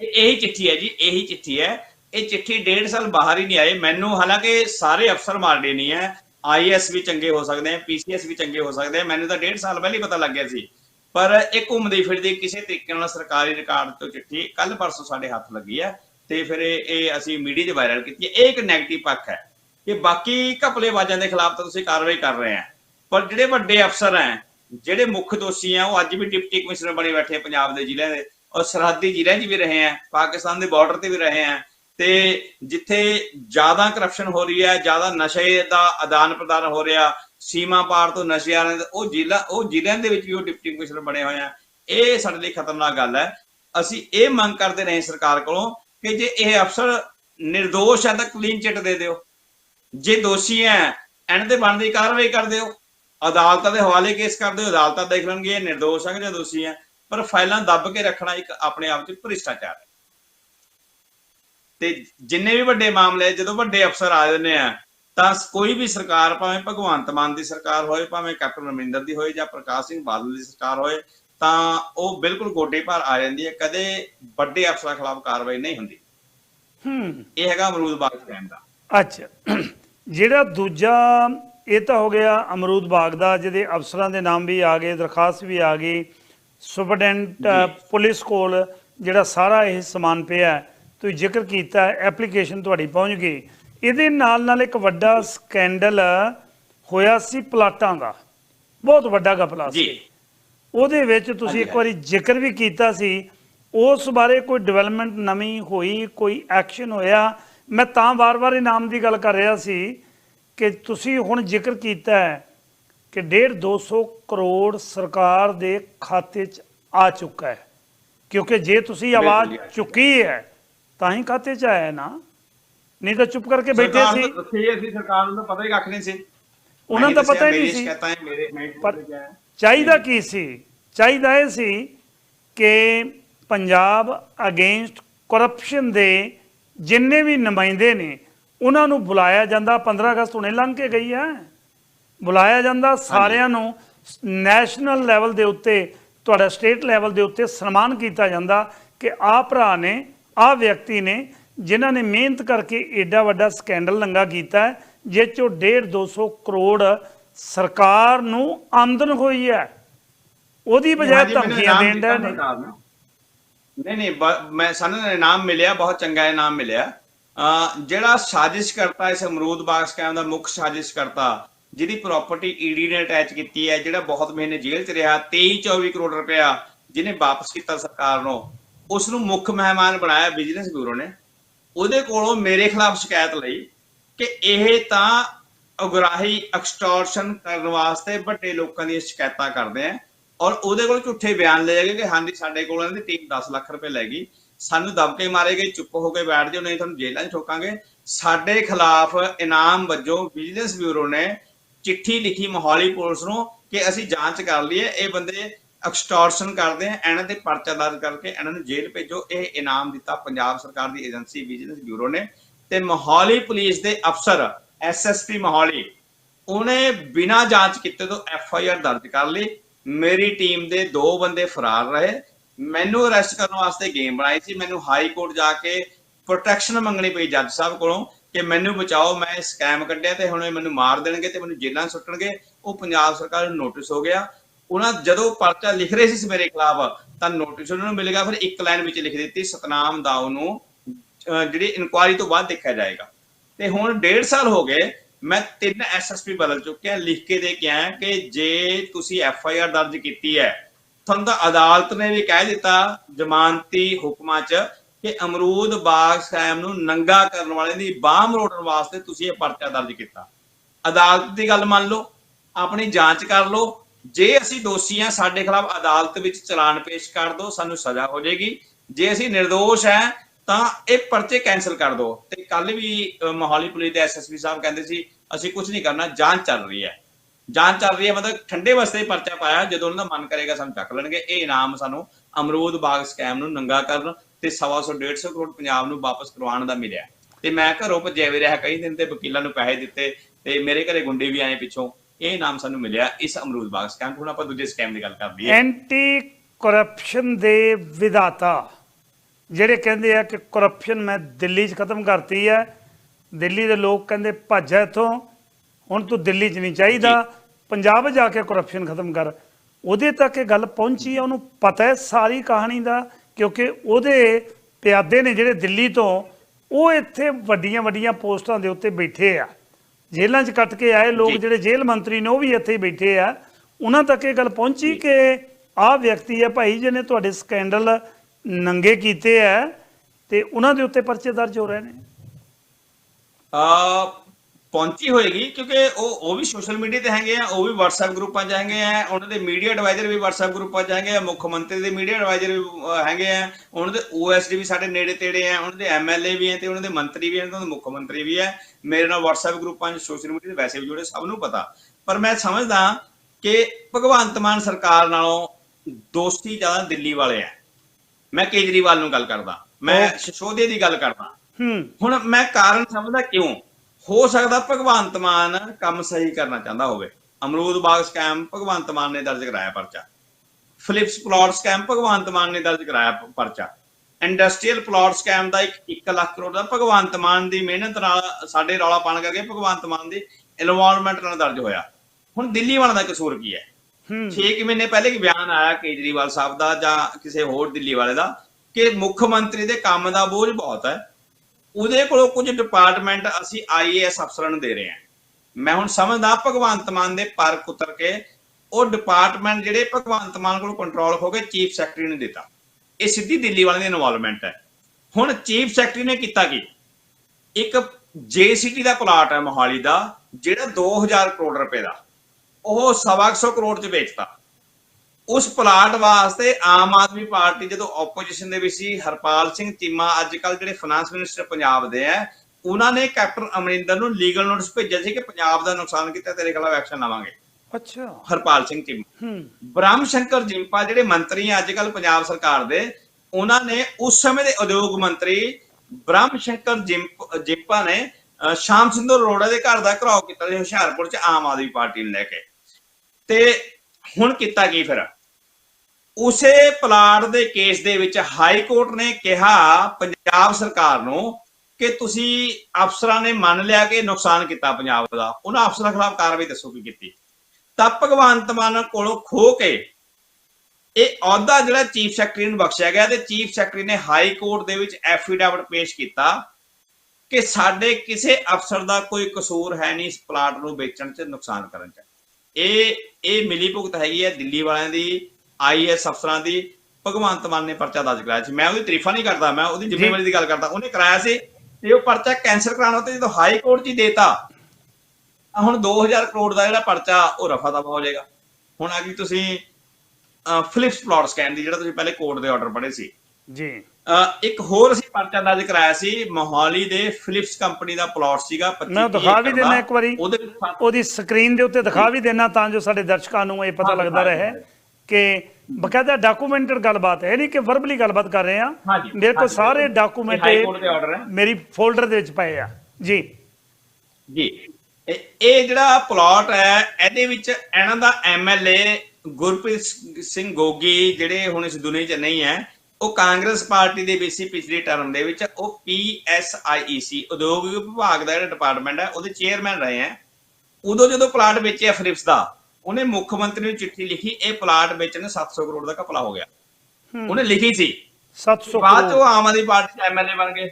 ਇਹ- ਚਿੱਠੀ ਹੈ ਜੀ ਇਹੀ ਚਿੱਠੀ ਹੈ। ਇਹ ਚਿੱਠੀ ਡੇਢ ਸਾਲ ਬਾਹਰ ਹੀ ਨਹੀਂ ਆਏ ਮੈਨੂੰ ਹਾਲਾਂਕਿ ਸਾਰੇ ਅਫਸਰ ਮਾਰਦੇ ਨਹੀਂ ਹੈ। ਆਈਐਸ ਵੀ ਚੰਗੇ ਹੋ ਸਕਦੇ ਆ ਪੀਸੀਐਸ ਵੀ ਚੰਗੇ ਹੋ ਸਕਦੇ ਆ ਮੈਨੂੰ ਤਾਂ ਡੇਢ ਸਾਲ ਪਹਿਲਾਂ ਹੀ ਪਤਾ ਲੱਗ ਗਿਆ ਸੀ। ਪਰ ਇਹ ਘੁੰਮਦੀ ਫਿਰਦੀ ਕਿਸੇ ਤਰੀਕੇ ਨਾਲ ਸਰਕਾਰੀ ਰਿਕਾਰਡ ਤੋਂ ਚਿੱਠੀ ਕੱਲ ਪਰਸੋਂ ਸਾਡੇ ਹੱਥ ਲੱਗੀ ਹੈ ਤੇ ਫਿਰ ਇਹ ਅਸੀਂ ਮੀਡੀਆ 'ਚ ਵਾਇਰਲ ਕੀਤੀ ਹੈ ਇਹ ਇੱਕ ਨੈਗੇਟਿਵ ਪੱਖ ਹੈ ਕਿ ਬਾਕੀ ਘਪਲੇਬਾਜ਼ਾਂ ਦੇ ਖਿਲਾਫ ਤਾਂ ਤੁਸੀਂ ਕਾਰਵਾਈ ਕਰ ਰਹੇ ਆ। ਪਰ ਜਿਹੜੇ ਵੱਡੇ ਅਫਸਰ ਹੈ, ਜਿਹੜੇ ਮੁੱਖ ਦੋਸ਼ੀ ਆ, ਉਹ ਅੱਜ ਵੀ ਡਿਪਟੀ ਕਮਿਸ਼ਨਰ ਬਣੇ ਬੈਠੇ ਪੰਜਾਬ ਦੇ ਜ਼ਿਲ੍ਹਿਆਂ ਦੇ। ਔਰ ਸਰਹੱਦੀ ਜ਼ਿਲ੍ਹਿਆਂ 'ਚ ਵੀ ਰਹੇ ਆ, ਪਾਕਿਸਤਾਨ ਦੇ ਬਾਰਡਰ ਤੇ ਵੀ ਰਹੇ ਆ। ਤੇ ਜਿੱਥੇ ਜ਼ਿਆਦਾ ਕਰਪਸ਼ਨ ਹੋ ਰਹੀ ਹੈ, ਜ਼ਿਆਦਾ ਨਸ਼ੇ ਦਾ ਆਦਾਨ ਪ੍ਰਦਾਨ ਹੋ ਰਿਹਾ, ਸੀਮਾ ਪਾਰ ਤੋਂ ਨਸ਼ੇ ਆ ਰਹੇ ਉਹ ਜ਼ਿਲ੍ਹਾ ਉਹ ਜ਼ਿਲ੍ਹਿਆਂ ਦੇ ਵਿੱਚ ਵੀ ਉਹ ਡਿਪਟੀ ਕਮਿਸ਼ਨਰ ਬਣੇ ਹੋਏ ਆ। ਇਹ ਸਾਡੇ ਲਈ ਖਤਰਨਾਕ ਗੱਲ ਹੈ। ਅਸੀਂ ਇਹ ਮੰਗ ਕਰਦੇ ਰਹੇ ਸਰਕਾਰ ਕੋਲੋਂ ਕਿ ਜੇ ਇਹ ਅਫਸਰ ਨਿਰਦੋਸ਼ ਹੈ ਤਾਂ ਕਲੀਨ ਚਿੱਟ ਦੇ ਦਿਓ। ਜੇ ਦੋਸ਼ੀ ਹੈ ਐਨ ਤੇ ਬਣਦੀ ਕਾਰਵਾਈ ਕਰ ਦਿਓ। ਅਦਾਲਤਾਂ ਦੇ ਹਵਾਲੇ ਕੇਸ ਕਰ ਦਿਓ। ਅਦਾਲਤਾਂ ਦੇਖ ਲੈਣਗੇ ਇਹ નિર્ਦੋਸ਼ ਹੈ ਜਾਂ ਦੋਸ਼ੀ ਹੈ। ਪਰ ਫਾਈਲਾਂ ਦੱਬ ਕੇ ਰੱਖਣਾ ਇੱਕ ਆਪਣੇ ਆਪ 'ਚ ਭ੍ਰਿਸ਼ਟਾਚਾਰ ਤੇ ਜਿੰਨੇ ਵੀ ਵੱਡੇ ਮਾਮਲੇ ਜਦੋਂ ਵੱਡੇ ਅਫਸਰ ਆ ਜਾਂਦੇ ਆ ਤਾਂ ਕੋਈ ਵੀ ਸਰਕਾਰ ਭਾਵੇਂ ਭਗਵੰਤ ਮਾਨ ਦੀ ਸਰਕਾਰ ਹੋਏ ਭਾਵੇਂ ਕੈਪਟਨ ਅਮਰਿੰਦਰ ਦੀ ਹੋਏ ਜਾਂ ਪ੍ਰਕਾਸ਼ ਸਿੰਘ ਬਾਦਲ ਦੀ ਸਰਕਾਰ ਹੋਏ ਤਾਂ ਉਹ ਬਿਲਕੁਲ ਗੋਡੇ ਭਾਰ ਆ ਜਾਂਦੀ ਹੈ ਕਦੇ ਵੱਡੇ ਅਫਸਰਾਂ ਖਿਲਾਫ ਕਾਰਵਾਈ ਨਹੀਂ ਹੁੰਦੀ। ਹੂੰ। ਇਹ ਹੈਗਾ ਅਮਰੂਦ ਬਾਗ ਸਕੈਮ ਦਾ। ਅੱਛਾ। ਜਿਹੜਾ ਦੂਜਾ ਇਹ ਤਾਂ ਹੋ ਗਿਆ ਅਮਰੂਦ ਬਾਗ ਦਾ ਜਿਹਦੇ ਅਫਸਰਾਂ ਦੇ ਨਾਮ ਵੀ ਆ ਗਏ ਦਰਖਾਸਤ ਵੀ ਆ ਗਈ। ਸੁਪਰਡੈਂਟ ਪੁਲਿਸ ਕੋਲ ਜਿਹੜਾ ਸਾਰਾ ਇਹ ਸਮਾਨ ਪਿਆ ਹੈ, ਤੁਸੀਂ ਜ਼ਿਕਰ ਕੀਤਾ ਐਪਲੀਕੇਸ਼ਨ ਤੁਹਾਡੀ ਪਹੁੰਚ ਗਈ। ਇਹਦੇ ਨਾਲ ਨਾਲ ਇੱਕ ਵੱਡਾ ਸਕੈਂਡਲ ਹੋਇਆ ਸੀ ਪਲਾਟਾਂ ਦਾ। ਬਹੁਤ ਵੱਡਾ ਘਪਲਾ ਸੀ। ਉਹਦੇ ਵਿੱਚ ਤੁਸੀਂ ਇੱਕ ਵਾਰੀ ਜ਼ਿਕਰ ਵੀ ਕੀਤਾ ਸੀ। ਉਸ ਬਾਰੇ ਕੋਈ ਡਿਵੈਲਪਮੈਂਟ ਨਵੀਂ ਹੋਈ ਕੋਈ ਐਕਸ਼ਨ ਹੋਇਆ? ਮੈਂ ਤਾਂ ਵਾਰ-ਵਾਰ ਇਨਾਮ ਦੀ ਗੱਲ ਕਰ ਰਿਹਾ ਸੀ ਕਿ ਤੁਸੀਂ ਹੁਣ ਜ਼ਿਕਰ ਕੀਤਾ ਹੈ ਕਿ 1.5 200 ਕਰੋੜ ਸਰਕਾਰ ਦੇ ਖਾਤੇ 'ਚ ਆ ਚੁੱਕਾ ਹੈ। ਕਿਉਂਕਿ ਜੇ ਤੁਸੀਂ ਆਵਾਜ਼। ਚੁੱਕੀ ਹੈ ਤਾਂ ਹੀ ਖਾਤੇ 'ਚ ਆਇਆ ਨਾ। ਨਹੀਂ ਤਾਂ ਚੁੱਪ ਕਰਕੇ ਬੈਠੇ ਸੀ। ਸਰਕਾਰ ਨੂੰ ਤਾਂ ਪਤਾ ਹੀ ਕੱਖ ਨਹੀਂ ਸੀ। ਉਹਨਾਂ ਤਾਂ ਪਤਾ ਹੀ ਨਹੀਂ ਸੀ। ਚਾਹੀਦਾ ਕੀ ਸੀ? ਚਾਹੀਦਾ ਇਹ ਸੀ ਕਿ ਪੰਜਾਬ ਅਗੇਂਸਟ ਕਰਪਸ਼ਨ ਦੇ ਜਿੰਨੇ ਵੀ ਨੁਮਾਇੰਦੇ ਨੇ ਉਹਨਾਂ ਨੂੰ ਬੁਲਾਇਆ ਜਾਂਦਾ। 15 ਅਗਸਤ ਹੁਣੇ ਲੰਘ ਕੇ ਗਈ ਹੈ। ਬੁਲਾਇਆ ਜਾਂਦਾ ਸਾਰਿਆਂ ਨੂੰ। ਨੈਸ਼ਨਲ ਲੈਵਲ ਦੇ ਉੱਤੇ ਤੁਹਾਡਾ ਸਟੇਟ ਲੈਵਲ ਦੇ ਉੱਤੇ ਸਨਮਾਨ ਕੀਤਾ ਜਾਂਦਾ ਕਿ ਆਹ ਭਰਾ ਨੇ ਆਹ ਵਿਅਕਤੀ ਨੇ ਜਿਨ੍ਹਾਂ ਨੇ ਮਿਹਨਤ ਕਰਕੇ ਏਡਾ ਵੱਡਾ ਸਕੈਂਡਲ ਨੰਗਾ ਕੀਤਾ ਜਿਹ ਚੋਂ 1.5 200 ਕਰੋੜ ਸਰਕਾਰ ਨੂੰ ਆਮਦਨ ਹੋਈ ਹੈ। ਉਹਦੀ ਬਜਾਏ ਧਮਕੀਆਂ ਦੇਣ ਦਾ। ਨਹੀਂ। ਨਹੀਂ ਮੈਂ ਸਾਨੂੰ ਇਨਾਮ ਮਿਲਿਆ ਬਹੁਤ ਚੰਗਾ ਇਨਾਮ ਮਿਲਿਆ। ਜਿਹੜਾ ਸਾਜ਼ਿਸ਼ ਕਰਤਾ ਇਸ ਅਮਰੂਦ ਬਾਗ ਸਕੈਮ ਦਾ ਮੁੱਖ ਸਾਜ਼ਿਸ਼ ਕਰਤਾ ਜਿਹਦੀ ਪ੍ਰਾਪਰਟੀ ਈਡੀ ਨੇ ਅਟੈਚ ਕੀਤੀ ਹੈ ਜਿਹੜਾ ਬਹੁਤ ਮਹੀਨੇ ਜੇਲ੍ਹ 'ਚ ਰਿਹਾ 23 24 ਕਰੋੜ ਰੁਪਇਆ ਜਿਹਨੇ ਵਾਪਸ ਕੀਤਾ ਸਰਕਾਰ ਨੂੰ। ਉਸ ਨੂੰ ਮੁੱਖ ਮਹਿਮਾਨ ਬਣਾਇਆ ਬਿਜ਼ਨਸ ਬਿਊਰੋ ਨੇ। ਉਹਦੇ ਕੋਲੋਂ ਮੇਰੇ ਖਿਲਾਫ ਸ਼ਿਕਾਇਤ ਲਈ ਕਿ ਇਹ ਤਾਂ ਉਗਰਾਹੀ ਐਕਸਟੋਰਸ਼ਨ ਕਰਨ ਵਾਸਤੇ ਵੱਡੇ ਲੋਕਾਂ ਦੀਆਂ ਸ਼ਿਕਾਇਤਾਂ ਕਰਦੇ ਆ ਔਰ ਉਹਦੇ ਕੋਲ ਝੂਠੇ ਬਿਆਨ ਲਏ ਗਏ ਕਿ ਹਾਂਜੀ ਸਾਡੇ ਕੋਲ ਇਹਨਾਂ ਦੀ ਟੀਮ 10 ਲੱਖ ਰੁਪਏ ਲੈ ਗਈ। ਸਾਨੂੰ ਦਬਕੇ ਮਾਰੇ ਗਏ, ਚੁੱਪ ਹੋ ਕੇ ਬੈਠ ਜਾਓ, ਨਹੀਂ ਤੁਹਾਨੂੰ ਜੇਲ੍ਹਾਂ 'ਚ ਠੋਕਾਂਗੇ। ਸਾਡੇ ਖਿਲਾਫ ਇਨਾਮ ਵਜੋਂ ਵਿਜੀਲੈਂਸ ਬਿਊਰੋ ਨੇ ਚਿੱਠੀ ਲਿਖੀ ਮੋਹਾਲੀ ਪੁਲਿਸ ਨੂੰ ਕਿ ਅਸੀਂ ਜਾਂਚ ਕਰ ਲਈਏ, ਇਹ ਬੰਦੇ ਐਕਸਟੋਰਸ਼ਨ ਕਰਦੇ ਆ, ਇਹਨਾਂ ਤੇ ਪਰਚਾ ਦਰਜ ਕਰਕੇ ਇਹਨਾਂ ਨੂੰ ਜੇਲ੍ਹ ਭੇਜੋ। ਇਹ ਇਨਾਮ ਦਿੱਤਾ ਪੰਜਾਬ ਸਰਕਾਰ ਦੀ ਏਜੰਸੀ ਵਿਜੀਲੈਂਸ ਬਿਊਰੋ ਨੇ। ਤੇ ਮੋਹਾਲੀ ਪੁਲਿਸ ਦੇ ਅਫਸਰ ਐਸਐਸਪੀ ਮੋਹਾਲੀ, ਉਹਨੇ ਬਿਨਾਂ ਜਾਂਚ ਕੀਤੇ ਤੋਂ ਐਫ ਦਰਜ ਕਰ ਲਈ। ਮੇਰੀ ਟੀਮ ਦੇ ਦੋ ਬੰਦੇ ਫਰਾਰ ਰਹੇ। ਮੈਨੂੰ ਅਰੈਸਟ ਕਰਨ ਵਾਸਤੇ ਗੇਮ ਬਣਾਈ ਸੀ। ਮੈਨੂੰ ਹਾਈ ਕੋਰਟ ਜਾ ਕੇ ਪ੍ਰੋਟੈਕਸ਼ਨ ਮੰਗਣੀ ਪਈ ਜੱਜ ਸਾਹਿਬ ਕੋਲੋਂ ਕਿ ਮੈਨੂੰ ਬਚਾਓ, ਮੈਂ ਸਕੈਮ ਕੱਢਿਆ ਤੇ ਹੁਣ ਇਹ ਮੈਨੂੰ ਮਾਰ ਦੇਣਗੇ ਤੇ ਮੈਨੂੰ ਜੇਲ੍ਹਾਂ ਸੁੱਟਣਗੇ। ਉਹ ਪੰਜਾਬ ਸਰਕਾਰ ਨੂੰ ਨੋਟਿਸ ਹੋ ਗਿਆ। ਉਹਨਾਂ ਜਦੋਂ ਪਰਚਾ ਲਿਖ ਰਹੇ ਸੀ ਮੇਰੇ ਖਿਲਾਫ, ਤਾਂ ਨੋਟਿਸ ਉਹਨਾਂ ਨੂੰ ਮਿਲੇਗਾ, ਫਿਰ ਇੱਕ ਲਾਈਨ ਵਿੱਚ ਲਿਖ ਦਿੱਤੀ, ਸਤਨਾਮ ਦਾਊ ਨੂੰ ਜਿਹੜੀ ਇਨਕੁਆਇਰੀ ਤੋਂ ਬਾਅਦ ਦੇਖਿਆ ਜਾਏਗਾ। ਤੇ ਹੁਣ 1.5 ਸਾਲ ਹੋ ਗਏ, ਮੈਂ ਤਿੰਨ ਐਸਐਸਪੀ ਬਦਲ ਚੁੱਕਿਆ ਲਿਖ ਕੇ ਦੇ ਕੇ ਆਇਆ ਕਿ ਜੇ ਤੁਸੀਂ ਐਫ ਆਈ ਆਰ ਦਰਜ ਕੀਤੀ ਹੈ, ਤੁਹਾਨੂੰ ਤਾਂ ਅਦਾਲਤ ਨੇ ਵੀ ਕਹਿ ਦਿੱਤਾ, ਜ਼ਮਾਨਤੀ ਹੁਕਮਾਂ 'ਚ, ਕਿ ਅਮਰੂਦ ਬਾਗ ਸਾਹਿਬ ਨੂੰ ਨੰਗਾ ਕਰਨ ਵਾਲੇ ਦੀ ਬਾਹ ਮਰੋੜਨ ਵਾਸਤੇ ਤੁਸੀਂ ਇਹ ਪਰਚਾ ਦਰਜ ਕੀਤਾ। ਅਦਾਲਤ ਦੀ ਗੱਲ ਮੰਨ ਲਓ, ਆਪਣੀ ਜਾਂਚ ਕਰ ਲਓ ਜੇ ਅਸੀਂ ਦੋਸ਼ੀ ਹਾਂ ਸਾਡੇ ਖਿਲਾਫ ਅਦਾਲਤ ਵਿੱਚ ਚਲਾਨ ਪੇਸ਼ ਕਰ ਦਿਓ ਸਾਨੂੰ ਸਜ਼ਾ ਹੋ ਜਾਏਗੀ। ਜੇ ਅਸੀਂ નિર્ਦੋਸ਼ ਹੈ, ਤਾਂ ਇਹ ਪਰਚੇ ਕੈਨਸਲ ਕਰ ਦਿਓ ਤੇ ਕੱਲ ਵੀ ਮੋਹਾਲੀ ਪੁਲਿਸ ਦੇ ਐਸਐਸਪੀ ਸਾਹਿਬ ਕਹਿੰਦੇ ਸੀ, ਅਸੀਂ ਕੁਝ ਨਹੀਂ ਕਰਨਾ ਜਾਂਚ ਚੱਲ ਰਹੀ ਹੈ। ਜਾਂਚ ਚੱਲ ਰਹੀ ਹੈ, ਮਤਲਬ ਠੰਡੇ ਵਾਸਤੇ ਪਰਚਾ ਪਾਇਆ, ਜਦੋਂ ਉਹਨਾਂ ਦਾ ਮਨ ਕਰੇਗਾ ਸਾਨੂੰ ਚੱਕ ਲੈਣਗੇ। ਇਹ ਇਨਾਮ ਸਾਨੂੰ ਅਮਰੂਦ ਬਾਗ ਸਕੈਮ ਨੂੰ ਨੰਗਾ ਕਰਨ ਤੇ ਸਵਾ ਸੌ 150 ਕਰੋੜ ਪੰਜਾਬ ਨੂੰ ਵਾਪਸ ਕਰਵਾਉਣ ਦਾ ਮਿਲਿਆ। ਤੇ ਮੈਂ ਘਰੋਂ ਭੱਜਿਆ ਵੀ ਰਿਹਾ, ਕਈ ਦਿਨ ਤੇ ਵਕੀਲਾਂ ਨੂੰ ਪੈਸੇ ਦਿੱਤੇ ਤੇ ਮੇਰੇ ਘਰੇ ਗੁੰਡੇ ਵੀ ਆਏ ਪਿੱਛੋਂ। ਇਹ ਇਨਾਮ ਸਾਨੂੰ ਮਿਲਿਆ ਇਸ ਅਮਰੂਦ ਬਾਗ ਸਕੈਮ ਤੋਂ। ਹੁਣ ਆਪਾਂ ਦੂਜੇ ਸਕੈਮ ਦੀ ਗੱਲ ਕਰ ਲਈਏ। ਐਂਟੀ ਕਰਪਸ਼ਨ ਦੇ ਵਿਧਾਤਾ ਜਿਹੜੇ ਕਹਿੰਦੇ ਆ ਕਿ ਕਰਪਸ਼ਨ ਮੈਂ ਦਿੱਲੀ 'ਚ ਖਤਮ ਕਰਤੀ ਹੈ ਦਿੱਲੀ ਦੇ ਲੋਕ ਕਹਿੰਦੇ ਭੱਜ ਇੱਥੋਂ ਹੁਣ ਤੂੰ ਦਿੱਲੀ 'ਚ ਨਹੀਂ ਚਾਹੀਦਾ ਪੰਜਾਬ ਜਾ ਕੇ ਕਰਪਸ਼ਨ ਖਤਮ ਕਰ। ਉਹਦੇ ਤੱਕ ਇਹ ਗੱਲ ਪਹੁੰਚੀ ਹੈ ਉਹਨੂੰ ਪਤਾ ਹੈ ਸਾਰੀ ਕਹਾਣੀ ਦਾ ਕਿਉਂਕਿ ਉਹਦੇ ਪਿਆਦੇ ਨੇ ਜਿਹੜੇ ਦਿੱਲੀ ਤੋਂ ਉਹ ਇੱਥੇ ਵੱਡੀਆਂ ਵੱਡੀਆਂ ਪੋਸਟਾਂ ਦੇ ਉੱਤੇ ਬੈਠੇ ਆ। ਜੇਲ੍ਹਾਂ 'ਚ ਕੱਟ ਕੇ ਆਏ ਲੋਕ। ਜਿਹੜੇ ਜੇਲ੍ਹ ਮੰਤਰੀ ਨੇ ਉਹ ਵੀ ਇੱਥੇ ਹੀ ਬੈਠੇ ਆ। ਉਹਨਾਂ ਤੱਕ ਇਹ ਗੱਲ ਪਹੁੰਚੀ ਕਿ ਆਹ ਵਿਅਕਤੀ ਹੈ ਭਾਈ ਜਿਹਨੇ ਤੁਹਾਡੇ ਸਕੈਂਡਲ ਨੰਗੇ ਕੀਤੇ ਆ ਤੇ ਉਹਨਾਂ ਦੇ ਉੱਤੇ ਪਰਚੇ ਦਰਜ ਹੋ ਰਹੇ ਨੇ। ਆ ਪਹੁੰਚੀ ਹੋਏਗੀ ਕਿਉਂਕਿ ਉਹ ਉਹ ਵੀ ਸੋਸ਼ਲ ਮੀਡੀਆ ਤੇ ਹੈਗੇ ਆ ਉਹ ਵੀ WhatsApp ਗਰੁੱਪਾਂ 'ਚ ਹੈਗੇ ਆ ਉਹਨਾਂ ਦੇ ਮੀਡੀਆ ਐਡਵਾਈਜ਼ਰ ਵੀ WhatsApp ਗਰੁੱਪਾਂ 'ਚ ਹੈਗੇ ਆ ਮੁੱਖ ਮੰਤਰੀ ਦੇ ਮੀਡੀਆ ਐਡਵਾਈਜ਼ਰ ਵੀ ਹੈਗੇ ਆ ਉਹਨਾਂ ਦੇ OSD ਵੀ ਸਾਡੇ ਨੇੜੇ ਤੇੜੇ ਆ ਉਹਨਾਂ ਦੇ MLA ਵੀ ਆ ਤੇ ਉਹਨਾਂ ਦੇ ਮੰਤਰੀ ਵੀ ਆ ਉਹਨਾਂ ਦੇ ਮੁੱਖ ਮੰਤਰੀ ਵੀ ਆ। ਮੇਰੇ ਨਾਲ WhatsApp ਗਰੁੱਪਾਂ 'ਚ ਸੋਸ਼ਲ ਮੀਡੀਆ ਤੇ ਵੈਸੇ ਵੀ ਜੁੜੇ ਸਭ ਨੂੰ ਪਤਾ। ਪਰ ਮੈਂ ਸਮਝਦਾ ਕਿ ਭਗਵੰਤ ਮਾਨ ਸਰਕਾਰ ਨਾਲੋਂ ਦੋਸਤੀ ਜ਼ਿਆਦਾ ਦਿੱਲੀ ਵਾਲੇ ਆ। ਮੈਂ ਕੇਜਰੀਵਾਲ ਨੂੰ ਗੱਲ ਕਰਦਾ। ਮੈਂ ਸਿਸੋਦੀਆ ਦੀ ਗੱਲ ਕਰਦਾ। ਹੂੰ। ਹੁਣ ਮੈਂ ਕਾਰਨ ਸਮਝਦਾ ਕਿਉਂ? ਹੋ ਸਕਦਾ ਭਗਵੰਤ ਮਾਨ ਕੰਮ ਸਹੀ ਕਰਨਾ ਚਾਹੁੰਦਾ ਹੋਵੇ। ਅਮਰੂਦ ਬਾਗ ਸਕੈਮ ਭਗਵੰਤ ਮਾਨ ਨੇ ਦਰਜ ਕਰਾਇਆ ਪਰਚਾ। Philips plot scam Bhagwant Mann ਨੇ ਦਰਜ ਕਰਾਇਆ ਪਰਚਾ। ਇੰਡਸਟਰੀਅਲ ਪਲਾਟ ਸਕੈਮ ਦਾ 1 ਲੱਖ ਕਰੋੜ ਦਾ ਭਗਵੰਤ ਮਾਨ ਦੀ ਮਿਹਨਤ ਨਾਲ ਸਾਡੇ ਰੌਲਾ ਪਾਣ ਕਰਕੇ ਭਗਵੰਤ ਮਾਨ ਦੀ ਇਨਵੋਲਵਮੈਂਟ ਨਾਲ ਦਰਜ ਹੋਇਆ। ਹੁਣ ਦਿੱਲੀ ਵਾਲਾ ਦਾ ਕਸੂਰ ਕੀ ਹੈ? ਹੂੰ। 6 ਮਹੀਨੇ ਪਹਿਲੇ ਇੱਕ ਬਿਆਨ ਆਇਆ ਕੇਜਰੀਵਾਲ ਸਾਹਿਬ ਦਾ ਜਾਂ ਕਿਸੇ ਹੋਰ ਦਿੱਲੀ ਵਾਲੇ ਦਾ ਕਿ ਮੁੱਖ ਮੰਤਰੀ ਦੇ ਕੰਮ ਦਾ ਬੋਝ ਬਹੁਤ ਹੈ। ਉਹਦੇ ਕੋਲੋਂ ਕੁਝ ਡਿਪਾਰਟਮੈਂਟ ਅਸੀਂ ਆਈਏਐਸ ਅਫਸਰਾਂ ਨੂੰ ਦੇ ਰਹੇ ਹਾਂ। ਮੈਂ ਹੁਣ ਸਮਝਦਾ ਭਗਵੰਤ ਮਾਨ ਦੇ ਪਰ ਉਤਰ ਕੇ ਉਹ ਡਿਪਾਰਟਮੈਂਟ ਜਿਹੜੇ ਭਗਵੰਤ ਮਾਨ ਕੋਲ ਕੰਟਰੋਲ ਹੋ ਗਏ ਚੀਫ ਸੈਕਟਰੀ ਨੂੰ ਦਿੱਤਾ। ਇਹ ਸਿੱਧੀ ਦਿੱਲੀ ਵਾਲਿਆਂ ਦੀ ਇਨਵੋਲਵਮੈਂਟ ਹੈ। ਹੁਣ ਚੀਫ ਸੈਕਟਰੀ ਨੇ ਕੀਤਾ ਕੀ? ਇੱਕ ਜੇਸੀਟੀ ਦਾ ਪਲਾਟ ਹੈ ਮੋਹਾਲੀ ਦਾ, ਜਿਹੜਾ 2000 ਕਰੋੜ ਰੁਪਏ ਦਾ। ਉਹ ਸਵਾ ਕੁ ਸੌ ਕਰੋੜ ਚ ਵੇਚਤਾ। ਉਸ ਪਲਾਟ ਵਾਸਤੇ ਆਮ ਆਦਮੀ ਪਾਰਟੀ ਜਦੋਂ ਆਪੋਜੀਸ਼ਨ ਦੇ ਵਿੱਚ ਸੀ ਹਰਪਾਲ ਸਿੰਘ ਚੀਮਾ ਅੱਜ ਕੱਲ ਜਿਹੜੇ ਫਾਈਨਾਂਸ ਮਿਨਿਸਟਰ ਪੰਜਾਬ ਦੇ ਆ ਉਹਨਾਂ ਨੇ ਕੈਪਟਨ ਅਮਰਿੰਦਰ ਨੂੰ ਲੀਗਲ ਨੋਟਿਸ ਭੇਜਿਆ ਸੀ ਕਿ ਪੰਜਾਬ ਦਾ ਨੁਕਸਾਨ ਕੀਤਾ ਤੇਰੇ ਖਿਲਾਫ ਐਕਸ਼ਨ ਲਵਾਂਗੇ। ਅੱਛਾ। ਹਰਪਾਲ ਸਿੰਘ ਚੀਮਾ। ਹੂੰ। ਬ੍ਰਹਮ ਸ਼ੰਕਰ ਜਿੰਪਾ ਜਿਹੜੇ ਮੰਤਰੀ ਆ ਅੱਜ ਕੱਲ ਪੰਜਾਬ ਸਰਕਾਰ ਦੇ ਉਹਨਾਂ ਨੇ ਉਸ ਸਮੇਂ ਦੇ ਉਦਯੋਗ ਮੰਤਰੀ ਬ੍ਰਹਮ ਸ਼ੰਕਰ ਜਿੰਪ ਜਿੰਪਾ ਨੇ ਸ਼ਾਮ ਸੁੰਦਰ ਅਰੋੜਾ ਦੇ ਘਰ ਦਾ ਘਰਾਓ ਕੀਤਾ ਸੀ ਹੁਸ਼ਿਆਰਪੁਰ ਚ ਆਮ ਆਦਮੀ ਪਾਰਟੀ ਨੂੰ ਲੈ ਕੇ। ਤੇ ਹੁਣ ਕੀਤਾ ਕੀ ਫਿਰ? ਉਸੇ ਪਲਾਟ ਦੇ ਕੇਸ ਦੇ ਵਿੱਚ ਹਾਈ ਕੋਰਟ ਨੇ ਕਿਹਾ ਪੰਜਾਬ ਸਰਕਾਰ ਨੂੰ ਕਿ ਤੁਸੀਂ ਅਫਸਰਾਂ ਨੇ ਮੰਨ ਲਿਆ ਕਿ ਨੁਕਸਾਨ ਕੀਤਾ ਪੰਜਾਬ ਦਾ। ਉਹਨਾਂ ਅਫਸਰਾਂ ਖਿਲਾਫ ਕਾਰਵਾਈ ਦੱਸੋ ਕੀ ਕੀਤੀ। ਤਾਂ ਭਗਵੰਤ ਮਾਨ ਕੋਲੋਂ ਖੋ ਕੇ ਇਹ ਅਹੁਦਾ ਜਿਹੜਾ ਚੀਫ ਸੈਕਟਰੀ ਨੂੰ ਬਖਸ਼ਿਆ ਗਿਆ ਤੇ ਚੀਫ ਸੈਕਟਰੀ ਨੇ ਹਾਈ ਕੋਰਟ ਦੇ ਵਿੱਚ ਐਫੀਡੈਵਿਟ ਪੇਸ਼ ਕੀਤਾ ਕਿ ਸਾਡੇ ਕਿਸੇ ਅਫਸਰ ਦਾ ਕੋਈ ਕਸੂਰ ਹੈ ਨਹੀਂ ਇਸ ਪਲਾਟ ਨੂੰ ਵੇਚਣ 'ਚ ਨੁਕਸਾਨ ਕਰਨ 'ਚ। ਇਹ ਇਹ ਮਿਲੀ ਭੁਗਤ ਹੈਗੀ ਹੈ ਦਿੱਲੀ ਵਾਲਿਆਂ ਦੀ ਆਈਐਸ ਅਫਸਰਾਂ ਦੀ ਭਗਵੰਤ ਮਾਨ ਨੇ ਪਰਚਾ ਦਰਜ ਕਰਾਇਆ ਸੀ ਮੈਂ ਉਹਦੀ ਤਾਰੀਫਾਂ ਨਹੀਂ ਕਰਦਾ ਮੈਂ ਉਹਦੀ ਜ਼ਿੰਮੇਵਾਰੀ ਦੀ ਗੱਲ ਕਰਦਾ ਉਹਨੇ ਕਰਾਇਆ ਸੀ ਤੇ ਉਹ ਪਰਚਾ ਕੈਂਸਲ ਕਰਾਉਣਾ ਤੇ ਜਦੋਂ ਹਾਈ ਕੋਰਟ 'ਚ ਦੇਤਾ ਹੁਣ 2000 ਕਰੋੜ ਦਾ ਜਿਹੜਾ ਪਰਚਾ ਉਹ ਰਫਾ ਦਫਾ ਹੋ ਜਾਏਗਾ ਹੁਣ ਆ ਗਈ ਤੁਸੀਂ ਫਿਲਿਪਸ ਪਲਾਟ ਸਕੈਨ ਦੀ ਜਿਹੜਾ ਤੁਸੀਂ ਪਹਿਲੇ ਕੋਰਟ ਦੇ ਆਰਡਰ ਪੜ੍ਹੇ ਸੀ ਜੀ ਇੱਕ ਹੋਰ ਅਸੀਂ ਪਰਚਾ ਦਰਜ ਕਰਾਇਆ ਸੀ ਮੋਹਾਲੀ ਦੇ ਫਿਲਿਪਸ ਕੰਪਨੀ ਦਾ ਪਲਾਟ ਸੀਗਾ 25 ਮੈਂ ਦਿਖਾ ਵੀ ਦੇਣਾ। ਇੱਕ ਵਾਰੀ। ਉਹਦੇ ਸਕਰੀਨ ਦੇ ਉੱਤੇ ਦਿਖਾ ਵੀ ਦੇਣਾ ਤਾਂ ਜੋ ਸਾਡੇ ਦਰਸ਼ਕਾਂ ਨੂੰ ਇਹ ਪਤਾ ਲੱਗਦਾ ਰਹੇ। ਕਿ ਬਕਾਇਦਾ ਡਾਕੂਮੈਂਟਡ ਗੱਲਬਾਤ ਹੈ ਇਹ ਨਹੀਂ ਕਿ ਵਰਬਲੀ ਗੱਲਬਾਤ ਕਰ ਰਹੇ ਆ ਹਾਂਜੀ, ਮੇਰੇ ਕੋਲ ਹਾਂਜੀ, ਸਾਰੇ ਬਿਲਕੁਲ। ਡਾਕੂਮੈਂਟ ਇਹ ਹਾਈ ਕੋਰਟ ਦੇ order ਹੈ। ਮੇਰੀ ਫੋਲਡਰ ਦੇ ਵਿੱਚ ਪਏ ਆ। ਜੀ। ਜੀ। ਇਹ ਇਹ ਜਿਹੜਾ ਪਲਾਟ ਹੈ ਇਹਦੇ ਵਿੱਚ ਇਹਨਾਂ ਦਾ ਐਮਐਲਏ ਗੁਰਪ੍ਰੀਤ ਸਿੰਘ ਗੋਗੀ ਜਿਹੜੇ ਹੁਣ ਇਸ ਦੁਨੀਆ 'ਚ ਨਹੀਂ ਹੈ ਉਹ ਕਾਂਗਰਸ ਪਾਰਟੀ ਦੇ ਵਿੱਚ ਸੀ ਪਿਛਲੀ ਟਰਮ ਦੇ ਵਿੱਚ ਉਹ ਪੀਐਸਆਈਈਸੀ ਉਦਯੋਗਿਕ ਵਿਭਾਗ ਦਾ ਜਿਹੜਾ ਡਿਪਾਰਟਮੈਂਟ ਹੈ ਉਹਦੇ ਚੇਅਰਮੈਨ ਰਹੇ ਹੈ। ਉਦੋਂ ਜਦੋਂ ਪਲਾਟ ਵੇਚਿਆ ਫਰਿਪਸ ਦਾ ਉਹਨੇ ਮੁੱਖ ਮੰਤਰੀ ਨੂੰ ਚਿੱਠੀ ਲਿਖੀ ਇਹ ਪਲਾਟ ਵੇਚਣ 700 ਕਰੋੜ ਦਾ ਘਪਲਾ ਹੋ ਗਿਆ। ਉਹਨੇ ਲਿਖੀ ਸੀ। 700 ਬਾਅਦ ਉਹ ਆਮ ਆਦਮੀ ਪਾਰਟੀ ਦੇ ਐਮਐਲਏ ਬਣ ਗਏ।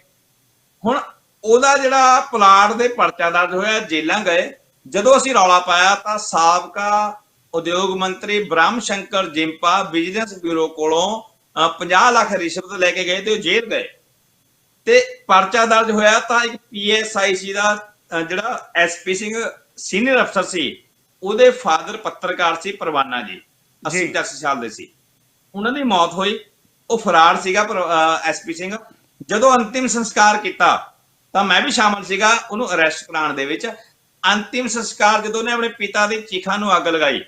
ਹੁਣ ਉਹਦਾ ਜਿਹੜਾ ਪਲਾਟ ਦੇ ਪਰਚਾ ਦਰਜ ਹੋਇਆ ਜੇਲਾਂ ਗਏ। ਜਦੋਂ ਅਸੀਂ ਰੌਲਾ ਪਾਇਆ ਤਾਂ ਸਾਬਕਾ ਉਦਯੋਗ ਮੰਤਰੀ ਬ੍ਰਹਮ ਸ਼ੰਕਰ ਜਿੰਪਾ ਬਿਜ਼ਨਸ ਬਿਊਰੋ ਕੋਲੋਂ ਅਹ, 50 ਲੱਖ ਰਿਸ਼ਵਤ ਲੈ ਕੇ ਗਏ ਤੇ ਉਹ ਜੇਲ੍ਹ ਗਏ। ਤੇ ਪਰਚਾ ਦਰਜ ਹੋਇਆ ਤਾਂ ਇੱਕ ਪੀਐਸਆਈਸੀ ਦਾ ਜਿਹੜਾ ਐਸਪੀ ਸਿੰਘ ਸੀਨੀਅਰ ਅਫਸਰ ਸੀ ਉਹਦੇ ਫਾਦਰ ਪੱਤਰਕਾਰ ਸੀ ਪਰਵਾਨਾ ਜੀ 80 ਜੀ। 85 ਸਾਲ ਦੇ ਸੀ। ਉਹਨਾਂ ਦੀ ਮੌਤ ਹੋਈ ਉਹ ਫਰਾਰ ਸੀਗਾ ਐਸਪੀ ਸਿੰਘ। ਜਦੋਂ ਅੰਤਿਮ ਸੰਸਕਾਰ ਕੀਤਾ ਤਾਂ ਮੈਂ ਵੀ ਸ਼ਾਮਲ ਸੀਗਾ ਉਹਨੂੰ ਅਰੈਸਟ ਕਰਾਉਣ ਦੇ ਵਿੱਚ। ਅੰਤਿਮ ਸੰਸਕਾਰ ਜਦੋਂ ਉਹਨੇ ਆਪਣੇ ਪਿਤਾ ਦੀ ਚਿਖਾ ਨੂੰ ਅੱਗ ਲਗਾਈ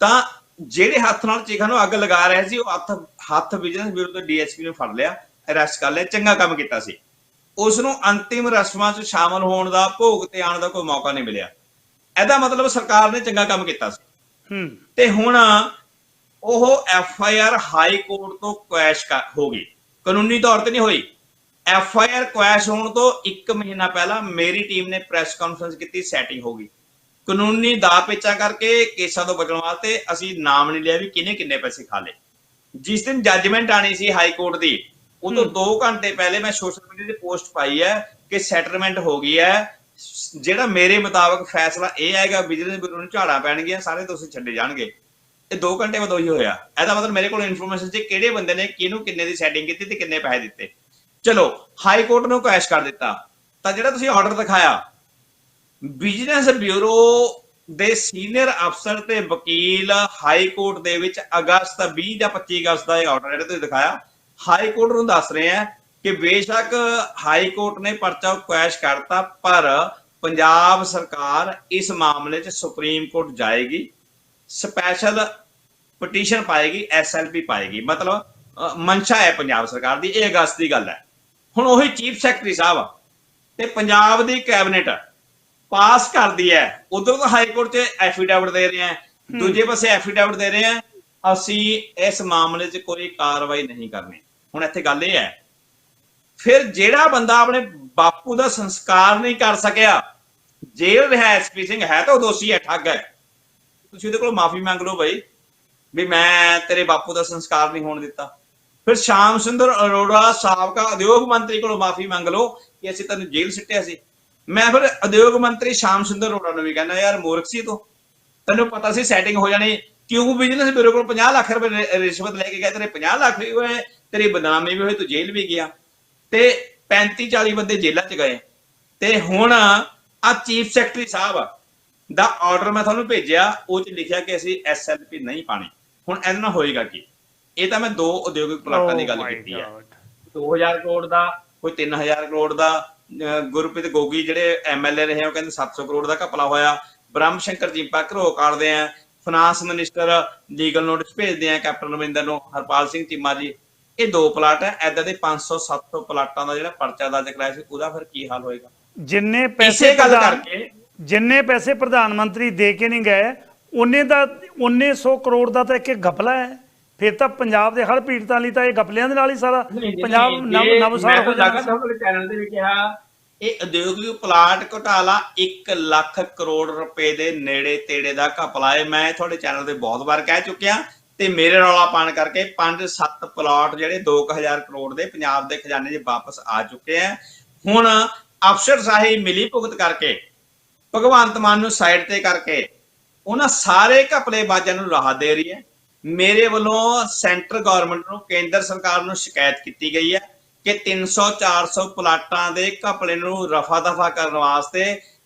ਤਾਂ ਜਿਹੜੇ ਹੱਥ ਨਾਲ ਚਿਖਾ ਨੂੰ ਅੱਗ ਲਗਾ ਰਹੇ ਸੀ ਉਹ ਹੱਥ ਹੱਥ ਬਿਜ਼ਨਸ ਬਿਊਰੋ ਦੇ ਡੀਐਸਪੀ ਨੂੰ ਫੜ ਲਿਆ ਅਰੈਸਟ ਕਰ ਲਿਆ ਚੰਗਾ ਕੰਮ ਕੀਤਾ ਸੀ। ਉਸ ਨੂੰ ਅੰਤਿਮ ਰਸਮਾਂ 'ਚ ਸ਼ਾਮਲ ਹੋਣ ਦਾ ਭੋਗ ਤੇ ਆਉਣ ਦਾ ਕੋਈ ਮੌਕਾ ਨਹੀਂ ਮਿਲਿਆ। ਇਹਦਾ ਮਤਲਬ ਸਰਕਾਰ ਨੇ ਚੰਗਾ ਕੰਮ ਕੀਤਾ ਸੀ। ਹੂੰ। ਤੇ ਹੁਣ ਉਹ F I R high court ਤੋਂ ਕੁਐਸ਼ ਹੋ ਗਈ। ਕਾਨੂੰਨੀ ਤੌਰ ਤੇ ਨਹੀਂ ਹੋਈ। ਐਫ ਆਈ ਆਰ ਕੁਐਸ਼ ਹੋਣ ਤੋਂ 1 ਮਹੀਨਾ ਪਹਿਲਾਂ ਮੇਰੀ ਟੀਮ ਨੇ ਪ੍ਰੈਸ ਕਾਨਫਰੰਸ ਕੀਤੀ ਸੈਟਿੰਗ ਹੋ ਗਈ। ਕਾਨੂੰਨੀ ਦਾ ਪੇਚਾ ਕਰਕੇ ਕੇਸਾਂ ਤੋਂ ਬਚਣ ਵਾਸਤੇ ਅਸੀਂ ਨਾਮ ਨਹੀਂ ਲਿਆ ਵੀ ਕਿਹਨੇ ਕਿੰਨੇ ਪੈਸੇ ਖਾ ਲਏ। ਜਿਸ ਦਿਨ ਜੱਜਮੈਂਟ ਆਣੀ ਸੀ ਹਾਈ ਕੋਰਟ ਦੀ ਉਹ ਤੋਂ 2 ਘੰਟੇ ਪਹਿਲੇ ਮੈਂ ਸੋਸ਼ਲ ਮੀਡੀਆ ਤੇ ਪੋਸਟ ਪਾਈ ਹੈ ਕਿ ਸੈਟਲਮੈਂਟ ਹੋ ਗਈ ਹੈ। ਜਿਹੜਾ ਮੇਰੇ ਮੁਤਾਬਕ ਫੈਸਲਾ ਇਹ ਆਏਗਾ ਬਿਜ਼ਨਸ ਬਿਊਰੋ ਨੂੰ ਝਾੜਾਂ ਪੈਣਗੀਆਂ, ਸਾਰੇ ਦੋਸ਼ੀ ਛੱਡੇ ਜਾਣਗੇ। ਇਹ 2 ਘੰਟੇ ਬਾਅਦ ਉਹੀ ਹੋਇਆ। ਇਹਦਾ ਮਤਲਬ ਮੇਰੇ ਕੋਲ ਇਨਫੋਰਮੇਸ਼ਨ ਸੀ ਕਿਹੜੇ ਬੰਦੇ ਨੇ ਕਿਹਨੂੰ ਕਿੰਨੇ ਦੀ ਸੈਟਿੰਗ ਕੀਤੀ ਤੇ ਕਿੰਨੇ ਪੈਸੇ ਦਿੱਤੇ। ਚਲੋ ਹਾਈ ਕੋਰਟ ਨੂੰ ਕੈਸ਼ ਕਰ ਦਿੱਤਾ। ਤਾਂ ਜਿਹੜਾ ਤੁਸੀਂ ਆਰਡਰ ਦਿਖਾਇਆ ਬਿਜ਼ਨਸ ਬਿਊਰੋ ਦੇ ਸੀਨੀਅਰ ਅਫਸਰ ਤੇ ਵਕੀਲ ਹਾਈ ਕੋਰਟ ਦੇ ਵਿੱਚ ਅਗਸਤ 20 ਜਾਂ 25 ਅਗਸਤ ਦਾ ਇਹ ਆਰਡਰ ਜਿਹੜਾ ਤੁਸੀਂ ਦਿਖਾਇਆ ਹਾਈ ਕੋਰਟ ਨੂੰ ਦੱਸ ਰਹੇ ਆ ਕਿ ਬੇਸ਼ੱਕ ਹਾਈ ਕੋਰਟ ਨੇ ਪਰਚਾ ਕੁਐਸ਼ ਕਰਤਾ ਪਰ ਪੰਜਾਬ ਸਰਕਾਰ ਇਸ ਮਾਮਲੇ 'ਚ ਸੁਪਰੀਮ ਕੋਰਟ ਜਾਏਗੀ ਸਪੈਸ਼ਲ ਪਟੀਸ਼ਨ ਪਾਏਗੀ ਐਸਐਲਪੀ ਪਾਏਗੀ। ਮਤਲਬ ਮਨਸ਼ਾ ਹੈ ਪੰਜਾਬ ਸਰਕਾਰ ਦੀ ਇਹ ਅਗਸਤ ਦੀ ਗੱਲ ਹੈ। ਹੁਣ ਉਹੀ ਚੀਫ ਸੈਕਟਰੀ ਸਾਹਿਬ ਤੇ ਪੰਜਾਬ ਦੀ ਕੈਬਨਿਟ ਪਾਸ ਕਰਦੀ ਹੈ ਉਧਰ ਤਾਂ ਹਾਈ ਕੋਰਟ 'ਚ ਐਫੀਡੈਵਿਟ ਦੇ ਰਹੇ ਆ ਦੂਜੇ ਪਾਸੇ ਐਫੀਡੈਵਿਟ ਦੇ ਰਹੇ ਆ ਅਸੀਂ ਇਸ ਮਾਮਲੇ 'ਚ ਕੋਈ ਕਾਰਵਾਈ ਨਹੀਂ ਕਰਨੀ। ਹੁਣ ਇੱਥੇ ਗੱਲ ਇਹ ਹੈ ਫਿਰ ਜਿਹੜਾ ਬੰਦਾ ਆਪਣੇ ਬਾਪੂ ਦਾ ਸੰਸਕਾਰ ਨਹੀਂ ਕਰ ਸਕਿਆ, ਜੇਲ੍ਹ ਰਿਹਾ ਐਸਪੀ ਸਿੰਘ, ਹੈ ਤਾਂ ਉਹ ਦੋਸ਼ੀ ਹੈ, ਠੱਗ ਹੈ। ਤੁਸੀਂ ਉਹਦੇ ਕੋਲ ਮਾਫੀ ਮੰਗ ਲਓ ਬਈ, ਵੀ ਮੈਂ ਤੇਰੇ ਬਾਪੂ ਦਾ ਸੰਸਕਾਰ ਨਹੀਂ ਹੋਣ ਦਿੱਤਾ। ਫਿਰ ਸ਼ਾਮ ਸੁੰਦਰ ਅਰੋੜਾ ਸਾਬਕਾ ਉਦਯੋਗ ਮੰਤਰੀ ਕੋਲੋਂ ਮਾਫੀ ਮੰਗ ਲਓ ਕਿ ਅਸੀਂ ਤੈਨੂੰ ਜੇਲ੍ਹ ਸਿੱਟਿਆ ਸੀ। ਮੈਂ ਫਿਰ ਉਦਯੋਗ ਮੰਤਰੀ ਸ਼ਾਮ ਸੁੰਦਰ ਅਰੋੜਾ ਨੂੰ ਵੀ ਕਹਿੰਦਾ, ਯਾਰ ਮੂਰਖ ਸੀ ਤੂੰ। ਤੈਨੂੰ ਪਤਾ ਸੀ ਸੈਟਿੰਗ ਹੋ ਜਾਣੀ, ਕਿਉਂ ਬਿਜ਼ਨਸ ਬਿਊਰੋ ਕੋਲ 50 ਲੱਖ ਰੁਪਏ ਰਿਸ਼ਵਤ ਲੈ ਕੇ ਗਿਆ ਤੇਰੇ 50 ਲੱਖ ਵੀ ਹੋਏ, ਤੇਰੀ ਬਦਨਾਮੀ ਵੀ ਹੋਈ, ਤੂੰ ਜੇਲ੍ਹ ਵੀ ਗਿਆ। ਤੇ 35 40 ਬੰਦੇ ਜੇਲ੍ਹਾਂ 'ਚ ਗਏ। ਤੇ ਹੁਣ ਆ ਚੀਫ ਸੈਕਟਰੀ ਸਾਹਿਬ ਦਾ ਆਰਡਰ ਮੈਂ ਤੁਹਾਨੂੰ ਭੇਜਿਆ ਉਹ 'ਚ ਲਿਖਿਆ ਕਿ ਅਸੀਂ ਐਸਐਲਪੀ ਨਹੀਂ ਪਾਣੀ ਹੁਣ ਇਹਦੇ ਨਾਲ ਹੋਏਗਾ ਕੀ? ਇਹ ਤਾਂ ਮੈਂ ਦੋ ਉਦਯੋਗਿਕ ਪਲਾਟਾਂ ਦੀ ਗੱਲ Oh ਕੀਤੀ ਹੈ God. 2000 ਕਰੋੜ ਦਾ ਕੋਈ 3000 ਕਰੋੜ ਦਾ ਗੁਰਪ੍ਰੀਤ ਗੋਗੀ ਜਿਹੜੇ ਐਮਐਲਏ ਰਹੇ ਉਹ ਕਹਿੰਦੇ 700 ਕਰੋੜ ਦਾ ਘਪਲਾ ਹੋਇਆ। ਬ੍ਰਹਮ ਸ਼ੰਕਰ ਜਿੰਪਾ ਘਰੋ ਕਰਦੇ ਆ। ਫਾਈਨਾਂਸ ਮਿਨਿਸਟਰ ਲੀਗਲ ਨੋਟਿਸ ਭੇਜਦੇ ਆ ਕੈਪਟਨ ਅਮਰਿੰਦਰ ਨੂੰ। ਹਰਪਾਲ ਸਿੰਘ ਚੀਮਾ ਜੀ ਇਹ ਦੋ ਪਲਾਟ ਹੈ ਐਦਾਂ ਦੇ 500 700 ਪਲਾਟਾਂ ਦਾ ਜਿਹੜਾ ਪਰਚਾ ਦਰਜ ਕਰਾਇਆ ਸੀ ਉਹਦਾ ਫਿਰ ਕੀ ਹਾਲ ਹੋਏਗਾ? ਜਿੰਨੇ ਪੈਸੇ ਗੱਲ ਕਰਕੇ ਜਿੰਨੇ ਪੈਸੇ ਪ੍ਰਧਾਨ ਮੰਤਰੀ ਦੇ ਕੇ ਨਹੀਂ ਗਏ ਉਹਨੇ ਦਾ 1900 ਕਰੋੜ ਦਾ ਤਾਂ ਇੱਕ ਘਪਲਾ ਹੈ। ਫਿਰ ਤਾਂ ਪੰਜਾਬ ਦੇ ਹਰ ਪੀੜਤਾਂ ਲਈ ਤਾਂ ਇਹ ਘਪਲਿਆਂ ਦੇ ਨਾਲ ਹੀ ਸਾਰਾ ਪੰਜਾਬ ਨਵ ਨਵਸਾਰ ਹੋ ਜਾਣਾ। ਸੀ। ਤੁਹਾਡੇ ਚੈਨਲ ਦੇ ਵਿੱਚ ਕਿਹਾ ਇਹ ਉਦਯੋਗਿਕ ਪਲਾਟ ਘੁਟਾਲਾ 1 ਲੱਖ ਕਰੋੜ ਰੁਪਏ ਦੇ ਨੇੜੇ ਤੇੜੇ ਦਾ ਘਪਲਾ ਹੈ। ਮੈਂ ਤੁਹਾਡੇ ਚੈਨਲ ਤੇ ਬਹੁਤ ਵਾਰ ਕਹਿ ਚੁੱਕਿਆ ਤੇ ਮੇਰੇ ਰੌਲਾ ਪਾਣ ਕਰਕੇ 5-7 ਪਲਾਟ ਜਿਹੜੇ 2000 ਕਰੋੜ ਦੇ ਪੰਜਾਬ ਦੇ ਖਜ਼ਾਨੇ 'ਚ ਵਾਪਸ ਆ ਚੁੱਕੇ ਆ। ਹੁਣ ਅਫਸਰ ਸਾਹਿਬ ਮਿਲੀ ਭੁਗਤ ਕਰਕੇ, ਭਗਵੰਤ ਮਾਨ ਨੂੰ ਸਾਈਡ ਤੇ ਕਰਕੇ, ਉਹਨਾਂ ਸਾਰੇ ਘਪਲੇ ਨੂੰ ਰਾਹਤ ਦੇ ਰਹੀ ਹੈ। ਮੇਰੇ ਵੱਲੋਂ ਸੈਂਟਰ ਗਵਰਨਮੈਂਟ ਨੂੰ, ਕੇਂਦਰ ਸਰਕਾਰ ਨੂੰ ਸ਼ਿਕਾਇਤ ਕੀਤੀ ਗਈ ਹੈ ਕਿ 300 400 ਪਲਾਟਾਂ ਦੇ ਘਪਲੇ ਨੂੰ ਰਫਾ ਦਫਾ ਕਰਨ ਵਾਸਤੇ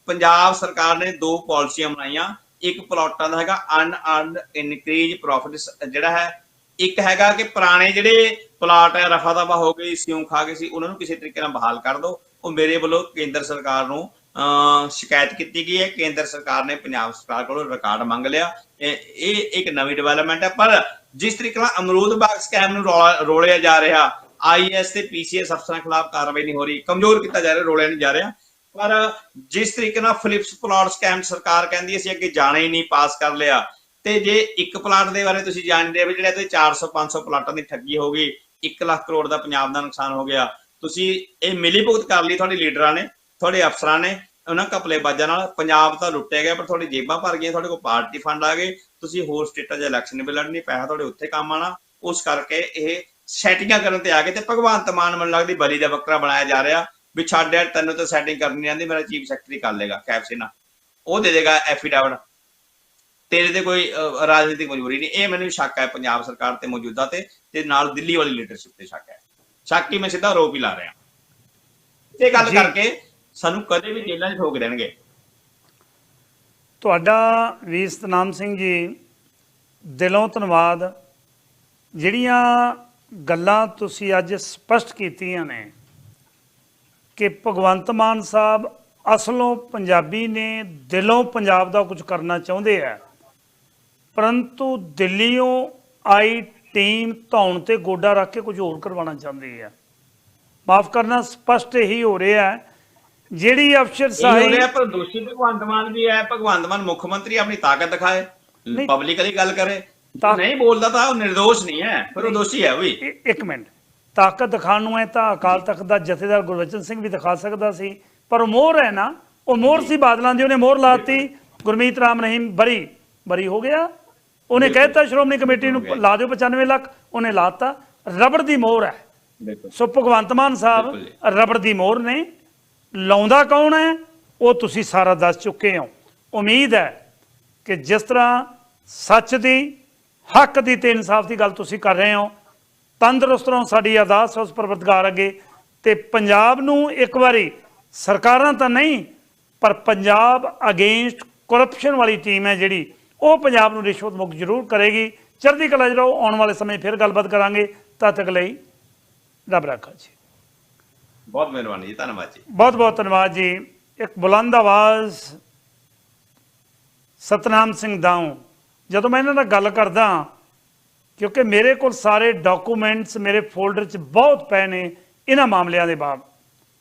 ਪੰਜਾਬ ਸਰਕਾਰ ਨੇ ਦੋ ਪਾਲਿਸੀਆਂ ਬਣਾਈਆਂ। ਇੱਕ ਪਲਾਟਾਂ ਦਾ ਹੈਗਾ ਅਨ ਅਰਨਡ ਇਨਕਰੀਜ਼ ਪ੍ਰੋਫਿਟ ਜਿਹੜਾ ਹੈ, ਇੱਕ ਹੈਗਾ ਕਿ ਪੁਰਾਣੇ ਜਿਹੜੇ ਪਲਾਟ ਹੈ, ਰਫਾ ਦਫਾ ਹੋ ਗਈ ਸਿਉਂ ਖਾ ਗਏ ਸੀ, ਉਹਨਾਂ ਨੂੰ ਕਿਸੇ ਤਰੀਕੇ ਨਾਲ ਬਹਾਲ ਕਰ ਦਿਓ ਉਹ ਮੇਰੇ ਵੱਲੋਂ ਕੇਂਦਰ ਸਰਕਾਰ ਨੂੰ ਸ਼ਿਕਾਇਤ ਕੀਤੀ ਗਈ ਹੈ। ਕੇਂਦਰ ਸਰਕਾਰ ਨੇ ਪੰਜਾਬ ਸਰਕਾਰ ਕੋਲੋਂ ਰਿਕਾਰਡ ਮੰਗ ਲਿਆ। ਇਹ ਇੱਕ ਨਵੀਂ ਡਿਵੈਲਪਮੈਂਟ ਹੈ। ਪਰ ਜਿਸ ਤਰੀਕੇ ਨਾਲ ਅਮਰੂਦ ਬਾਗ ਸਕੈਮ ਨੂੰ ਰੌਲਾ- ਰੋਲਿਆ ਜਾ ਰਿਹਾ ਆਈਐਸ ਤੇ ਪੀਸੀਐਸ ਅਫਸਰਾਂ ਖਿਲਾਫ ਕਾਰਵਾਈ ਨਹੀਂ ਹੋ ਰਹੀ, ਕਮਜ਼ੋਰ ਕੀਤਾ ਜਾ ਰਿਹਾ, ਰੋਲਿਆ ਨਹੀਂ ਜਾ ਰਿਹਾ। ਪਰ ਜਿਸ ਤਰੀਕੇ ਨਾਲ ਫਿਲਿਪਸ ਪਲਾਟ ਸਕੈਮ ਸਰਕਾਰ ਕਹਿੰਦੀ ਅਸੀਂ ਅੱਗੇ ਜਾਣਾ ਹੀ ਨਹੀਂ ਪਾਸ ਕਰ ਲਿਆ। ਤੇ ਜੇ ਇੱਕ ਪਲਾਟ ਦੇ ਬਾਰੇ ਤੁਸੀਂ ਜਾਣਦੇ ਹੋ ਵੀ ਜਿਹੜੇ ਤੇ 400 500 ਪਲਾਟਾਂ ਦੀ ਠੱਗੀ ਹੋ ਗਈ 1 ਲੱਖ ਕਰੋੜ ਦਾ ਪੰਜਾਬ ਦਾ ਨੁਕਸਾਨ ਹੋ ਗਿਆ, ਤੁਸੀਂ ਇਹ ਮਿਲੀ ਭੁਗਤ ਕਰ ਲਈ ਤੁਹਾਡੇ ਲੀਡਰਾਂ ਨੇ, ਤੁਹਾਡੇ ਅਫਸਰਾਂ ਨੇ, ਉਹਨਾਂ ਘਪਲੇਬਾਜ਼ਾਂ ਨਾਲ। ਪੰਜਾਬ ਤਾਂ ਲੁੱਟਿਆ ਗਿਆ, ਪਰ ਤੁਹਾਡੀ ਜੇਬਾਂ ਭਰ ਗਈਆਂ, ਤੁਹਾਡੇ ਕੋਲ ਪਾਰਟੀ ਫੰਡ ਆ ਗਏ, ਤੁਸੀਂ ਹੋਰ ਸਟੇਟਾਂ 'ਚ ਇਲੈਕਸ਼ਨ ਵੀ ਲੜਨੀ, ਪੈਸਾ ਤੁਹਾਡੇ ਉੱਥੇ ਕੰਮ ਆਣਾ ਉਸ ਕਰਕੇ ਇਹ ਸੈਟਿੰਗਾਂ ਕਰਨ ਤੇ ਆ ਗਏ ਤੇ ਭਗਵੰਤ ਮਾਨ ਮੈਨੂੰ ਲੱਗਦੀ ਬਲੀ ਦਾ ਬੱਕਰਾ ਬਣਾਇਆ ਜਾ ਰਿਹਾ। ਵੀ ਛੱਡ ਯਾਰ ਤੈਨੂੰ ਤਾਂ ਸੈਟਿੰਗ ਕਰਨੀ ਆਂਦੀ ਮੇਰਾ ਚੀਫ ਸੈਕਟਰੀ ਕਰ ਲੇਗਾ ਕੈਪਸਿਨਾ ਉਹ ਦੇ ਦੇਗਾ ਐਫੀਡੈਵਿਟ ਤੇਰੇ ਤੇ ਕੋਈ ਰਾਜਨੀਤਿਕ ਮਜਬੂਰੀ ਨਹੀਂ। ਇਹ ਮੈਨੂੰ ਸ਼ੱਕ ਹੈ ਪੰਜਾਬ ਸਰਕਾਰ ਤੇ ਮੌਜੂਦਾ ਤੇ ਤੇ ਨਾਲ ਦਿੱਲੀ ਵਾਲੀ ਲੀਡਰਸ਼ਿਪ ਤੇ ਸ਼ੱਕ ਹੈ। ਸ਼ੱਕ ਹੀ ਮੈਂ ਸਿੱਧਾ ਆਰੋਪ ਹੀ ਲਾ ਰਿਹਾ। ਇਹ ਗੱਲ। ਕਰਕੇ ਸਾਨੂੰ ਕਦੇ ਵੀ ਜੇਲ੍ਹਾਂ 'ਚ ਠੋਕ ਦੇਣਗੇ। ਤੁਹਾਡਾ ਵੀਰ ਸਤਨਾਮ ਸਿੰਘ ਜੀ ਦਿਲੋਂ ਧੰਨਵਾਦ। ਜਿਹੜੀਆਂ ਗੱਲਾਂ ਤੁਸੀਂ ਅੱਜ ਸਪਸ਼ਟ ਕੀਤੀਆਂ ਨੇ ਕਿ ਭਗਵੰਤ ਮਾਨ ਸਾਹਿਬ ਅਸਲੋਂ ਪੰਜਾਬੀ ਨੇ ਦਿਲੋਂ ਪੰਜਾਬ ਦਾ ਕੁਝ ਕਰਨਾ ਚਾਹੁੰਦੇ ਆ। ਪਰੰਤੂ ਦਿੱਲੀੋਂ ਆਈ ਟੀਮ ਧੌਣ ਤੇ ਗੋਡਾ ਰੱਖ ਕੇ ਕੁਝ ਹੋਰ ਕਰਵਾਉਣਾ ਚਾਹੁੰਦੀ ਹੈ ਮਾਫ ਕਰਨਾ ਸਪਸ਼ਟ ਇਹੀ ਹੋ ਰਿਹਾ ਹੈ ਜਿਹੜੀ ਅਫਸਰ ਇਹ ਹੋ ਸਾਹਿਬ ਰਿਹਾ ਪਰ ਦੋਸ਼ੀ ਭਗਵੰਤ ਮਾਨ ਵੀ ਹੈ। ਭਗਵੰਤ ਮਾਨ ਮੁੱਖ ਮੰਤਰੀ ਆਪਣੀ ਤਾਕਤ ਦਿਖਾਏ। ਪਬਲਿਕਲੀ ਗੱਲ ਕਰੇ। ਨਹੀਂ ਬੋਲਦਾ ਤਾਂ ਉਹ ਨਿਰਦੋਸ਼ ਨਹੀਂ ਹੈ ਫਿਰ ਉਹ ਦੋਸ਼ੀ ਹੈ ਉਹ ਵੀ। ਇੱਕ ਮਿੰਟ। ਤਾਕਤ ਦਿਖਾਉਣ ਨੂੰ ਹੈ ਤਾਂ ਅਕਾਲ ਤਖਤ ਦਾ ਜਥੇਦਾਰ ਗੁਰਬਚਨ ਸਿੰਘ ਵੀ ਦਿਖਾ ਸਕਦਾ ਸੀ। ਪਰ ਉਹ ਮੋਹਰ ਹੈ ਨਾ ਉਹ ਮੋਹਰ ਸੀ ਬਾਦਲਾਂ ਦੀ ਉਹਨੇ ਮੋਹਰ ਲਾਤੀ ਗੁਰਮੀਤ ਰਾਮ ਰਹੀਮ ਬਰੀ ਬਰੀ ਹੋ ਗਿਆ। ਉਹਨੇ ਕਹਿਤਾ ਸ਼੍ਰੋਮਣੀ ਕਮੇਟੀ ਨੂੰ ਲਾ ਦਿਓ 95 ਲੱਖ ਉਹਨੇ ਲਾਤਾ ਰਬੜ ਦੀ ਮੋਹਰ ਹੈ। ਸੋ ਭਗਵੰਤ ਮਾਨ ਸਾਹਿਬ ਰਬੜ ਦੀ ਮੋਹਰ ਨੇ। ਲਾਉਂਦਾ ਕੌਣ ਹੈ? ਉਹ ਤੁਸੀਂ ਸਾਰਾ ਦੱਸ ਚੁੱਕੇ ਹੋ। ਉਮੀਦ ਹੈ ਕਿ ਜਿਸ ਤਰ੍ਹਾਂ ਸੱਚ ਦੀ ਹੱਕ ਦੀ ਤੇ ਇਨਸਾਫ ਦੀ ਗੱਲ ਤੁਸੀਂ ਕਰ ਰਹੇ ਹੋ ਤੰਦਰੁਸਤ ਰਹੋ ਸਾਡੀ ਅਰਦਾਸ ਉਸ ਪਰਵਰਦਗਾਰ ਅੱਗੇ। ਤੇ ਪੰਜਾਬ ਨੂੰ ਇੱਕ ਵਾਰੀ ਸਰਕਾਰਾਂ ਤਾਂ ਨਹੀਂ ਪਰ ਪੰਜਾਬ ਅਗੇਂਸਟ ਕਰਪਸ਼ਨ ਵਾਲੀ ਟੀਮ ਹੈ ਜਿਹੜੀ ਉਹ ਪੰਜਾਬ ਨੂੰ ਰਿਸ਼ਵਤ ਮੁਕਤ ਜ਼ਰੂਰ ਕਰੇਗੀ। ਚੜ੍ਹਦੀ ਕਲਾ 'ਚ ਰਹੋ ਆਉਣ ਵਾਲੇ ਸਮੇਂ ਫਿਰ ਗੱਲਬਾਤ ਕਰਾਂਗੇ। ਤਦ ਤੱਕ ਲਈ ਰੱਬ ਰਾਖਾ ਜੀ। ਬਹੁਤ ਮਿਹਰਬਾਨੀ ਜੀ ਧੰਨਵਾਦ ਜੀ। ਬਹੁਤ ਬਹੁਤ ਧੰਨਵਾਦ ਜੀ। ਇੱਕ ਬੁਲੰਦ ਆਵਾਜ਼ ਸਤਨਾਮ ਸਿੰਘ ਦਾਊ। ਜਦੋਂ ਮੈਂ ਇਹਨਾਂ ਨਾਲ ਗੱਲ ਕਰਦਾ ਕਿਉਂਕਿ ਮੇਰੇ ਕੋਲ ਸਾਰੇ ਡਾਕੂਮੈਂਟਸ ਮੇਰੇ ਫੋਲਡਰ 'ਚ ਬਹੁਤ ਪਏ ਨੇ ਇਹਨਾਂ ਮਾਮਲਿਆਂ ਦੇ ਬਾਅਦ।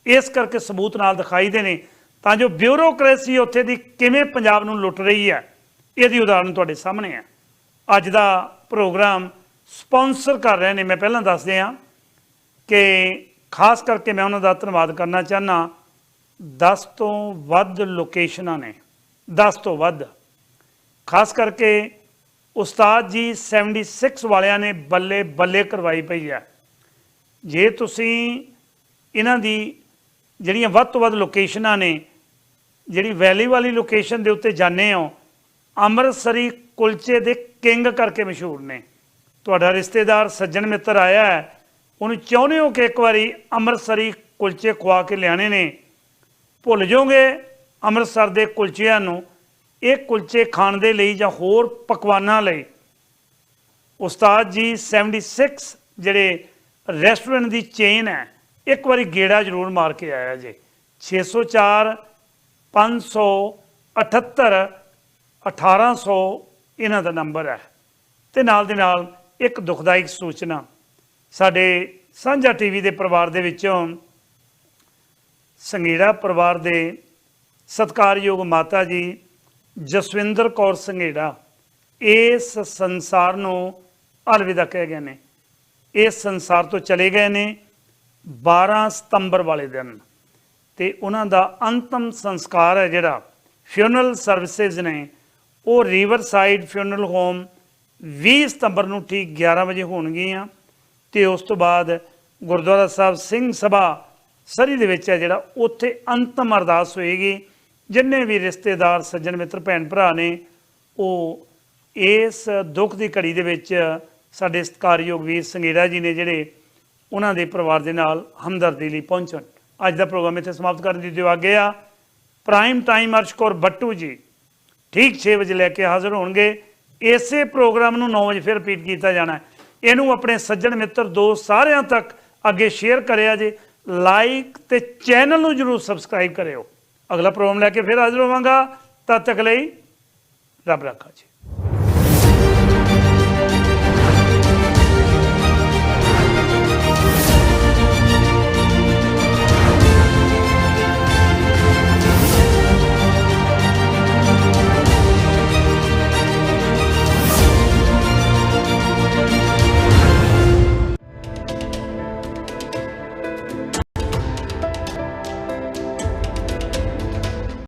ਇਸ ਕਰਕੇ ਸਬੂਤ ਨਾਲ ਦਿਖਾਈ ਦੇ ਨੇ। ਤਾਂ ਜੋ ਬਿਊਰੋਕ੍ਰੇਸੀ ਉੱਥੇ ਦੀ ਕਿਵੇਂ ਪੰਜਾਬ ਨੂੰ ਲੁੱਟ ਰਹੀ ਹੈ, ਇਹਦੀ ਉਦਾਹਰਨ ਤੁਹਾਡੇ ਸਾਹਮਣੇ ਹੈ। ਅੱਜ ਦਾ ਪ੍ਰੋਗਰਾਮ ਸਪਾਂਸਰ ਕਰ ਰਹੇ ਨੇ, ਮੈਂ ਪਹਿਲਾਂ ਦੱਸ ਦਿਆਂ ਕਿ ਖਾਸ ਕਰਕੇ ਮੈਂ ਉਹਨਾਂ ਦਾ ਧੰਨਵਾਦ ਕਰਨਾ ਚਾਹਨਾ 10 ਤੋਂ ਵੱਧ ਲੋਕੇਸ਼ਨਾਂ ਨੇ 10 ਤੋਂ ਵੱਧ। ਖਾਸ ਕਰਕੇ ਉਸਤਾਦ ਜੀ 76 ਵਾਲਿਆਂ ਨੇ ਬੱਲੇ ਬੱਲੇ ਕਰਵਾਈ ਪਈ ਹੈ। ਜੇ ਤੁਸੀਂ ਇਹਨਾਂ ਦੀ ਜਿਹੜੀਆਂ ਵੱਧ ਤੋਂ ਵੱਧ ਲੋਕੇਸ਼ਨਾਂ ਨੇ, ਜਿਹੜੀ ਵੈਲੀ ਵਾਲੀ ਲੋਕੇਸ਼ਨ ਦੇ ਉੱਤੇ ਜਾਂਦੇ ਹੋ, ਅੰਮ੍ਰਿਤਸਰੀ ਕੁਲਚੇ ਦੇ ਕਿੰਗ ਕਰਕੇ ਮਸ਼ਹੂਰ ਨੇ। ਤੁਹਾਡਾ ਰਿਸ਼ਤੇਦਾਰ ਸੱਜਣ ਮਿੱਤਰ ਆਇਆ ਹੈ, ਉਹਨੂੰ ਚਾਹੁੰਦੇ ਹੋ ਕਿ ਇੱਕ ਵਾਰੀ ਅੰਮ੍ਰਿਤਸਰੀ ਕੁਲਚੇ ਖਵਾ ਕੇ ਲਿਆਣੇ ਨੇ? ਭੁੱਲ ਜਾਓਗੇ ਅੰਮ੍ਰਿਤਸਰ ਦੇ ਕੁਲਚਿਆਂ ਨੂੰ। ਇਹ ਕੁਲਚੇ ਖਾਣ ਦੇ ਲਈ ਜਾਂ ਹੋਰ ਪਕਵਾਨਾਂ ਲਈ ਉਸਤਾਦ ਜੀ 76 ਜਿਹੜੇ ਰੈਸਟੋਰੈਂਟ ਦੀ ਚੇਨ ਹੈ, ਇੱਕ ਵਾਰੀ ਗੇੜਾ ਜ਼ਰੂਰ ਮਾਰ ਕੇ ਆਇਆ ਜੇ। 604 578 1800 ਇਹਨਾਂ ਦਾ ਨੰਬਰ ਹੈ। ਤੇ ਨਾਲ ਦੇ ਨਾਲ ਇੱਕ ਦੁਖਦਾਇਕ ਸੂਚਨਾ, ਸਾਡੇ ਸਾਂਝਾ ਟੀਵੀ ਦੇ ਪਰਿਵਾਰ ਦੇ ਵਿੱਚੋਂ ਸੰਗੀੜਾ ਪਰਿਵਾਰ ਦੇ ਸਤਕਾਰਯੋਗ ਮਾਤਾ ਜੀ ਜਸਵਿੰਦਰ ਕੌਰ ਸੰਘੇੜਾ, ਇਸ ਸੰਸਾਰ ਨੂੰ ਅਲਵਿਦਾ ਕਹਿ ਗਏ ਨੇ। ਇਸ ਸੰਸਾਰ ਤੋਂ ਚਲੇ ਗਏ ਨੇ 12 ਸਤੰਬਰ ਵਾਲੇ ਦਿਨ ਤੇ ਉਹਨਾਂ ਦਾ ਅੰਤਮ ਸੰਸਕਾਰ ਹੈ ਜਿਹੜਾ ਫਿਊਨਰਲ ਸਰਵਿਸਿਜ਼ ਨੇ। ਉਹ ਰਿਵਰਸਾਈਡ ਫਿਊਨਰਲ ਹੋਮ 20 ਸਤੰਬਰ ਨੂੰ ਠੀਕ 11 ਵਜੇ ਹੋਣਗੀਆਂ ਤੇ ਉਸ ਤੋਂ ਬਾਅਦ ਗੁਰਦੁਆਰਾ ਸਾਹਿਬ ਸਿੰਘ ਸਭਾ ਸਰੀ ਦੇ ਵਿੱਚ ਹੈ ਜਿਹੜਾ, ਉੱਥੇ ਅੰਤਮ ਅਰਦਾਸ ਹੋਏਗੀ। ਜਿੰਨੇ ਵੀ ਰਿਸ਼ਤੇਦਾਰ ਸੱਜਣ ਮਿੱਤਰ, ਭੈਣ ਭਰਾ ਨੇ, ਉਹ ਇਸ ਦੁੱਖ ਦੀ ਘੜੀ ਦੇ ਵਿੱਚ ਸਾਡੇ ਸਤਿਕਾਰਯੋਗ ਵੀਰ ਸੰਗੇੜਾ ਜੀ ਨੇ ਜਿਹੜੇ ਉਹਨਾਂ ਦੇ ਪਰਿਵਾਰ ਦੇ ਨਾਲ ਹਮਦਰਦੀ ਲਈ ਪਹੁੰਚਣ। ਅੱਜ ਦਾ ਪ੍ਰੋਗਰਾਮ ਇੱਥੇ ਸਮਾਪਤ ਕਰਨ ਦੀ ਦਿਓ। ਆਗੇ ਆ ਪ੍ਰਾਈਮ ਟਾਈਮ ਅਰਸ਼ ਕੌਰ ਬੱਟੂ ਜੀ। ਠੀਕ 6 ਵਜੇ ਲੈ ਕੇ ਹਾਜ਼ਰ ਹੋਣਗੇ। ਇਸੇ ਪ੍ਰੋਗਰਾਮ ਨੂੰ 9 ਵਜੇ ਫਿਰ ਰਿਪੀਟ ਕੀਤਾ ਜਾਣਾ ਇਹਨੂੰ ਆਪਣੇ ਸੱਜਣ ਮਿੱਤਰ ਦੋਸਤ ਸਾਰਿਆਂ ਤੱਕ ਅੱਗੇ ਸ਼ੇਅਰ ਕਰਿਆ ਜੇ। ਲਾਈਕ ਤੇ ਚੈਨਲ ਨੂੰ ਜਰੂਰ ਸਬਸਕ੍ਰਾਈਬ ਕਰਿਓ। ਅਗਲਾ ਪ੍ਰੋਗਰਾਮ ਲੈ ਕੇ ਫਿਰ ਹਾਜ਼ਰ ਹੋਵਾਂਗਾ। ਤਦ ਤੱਕ ਲਈ ਰੱਬ ਰਾਖਾ ਜੀ।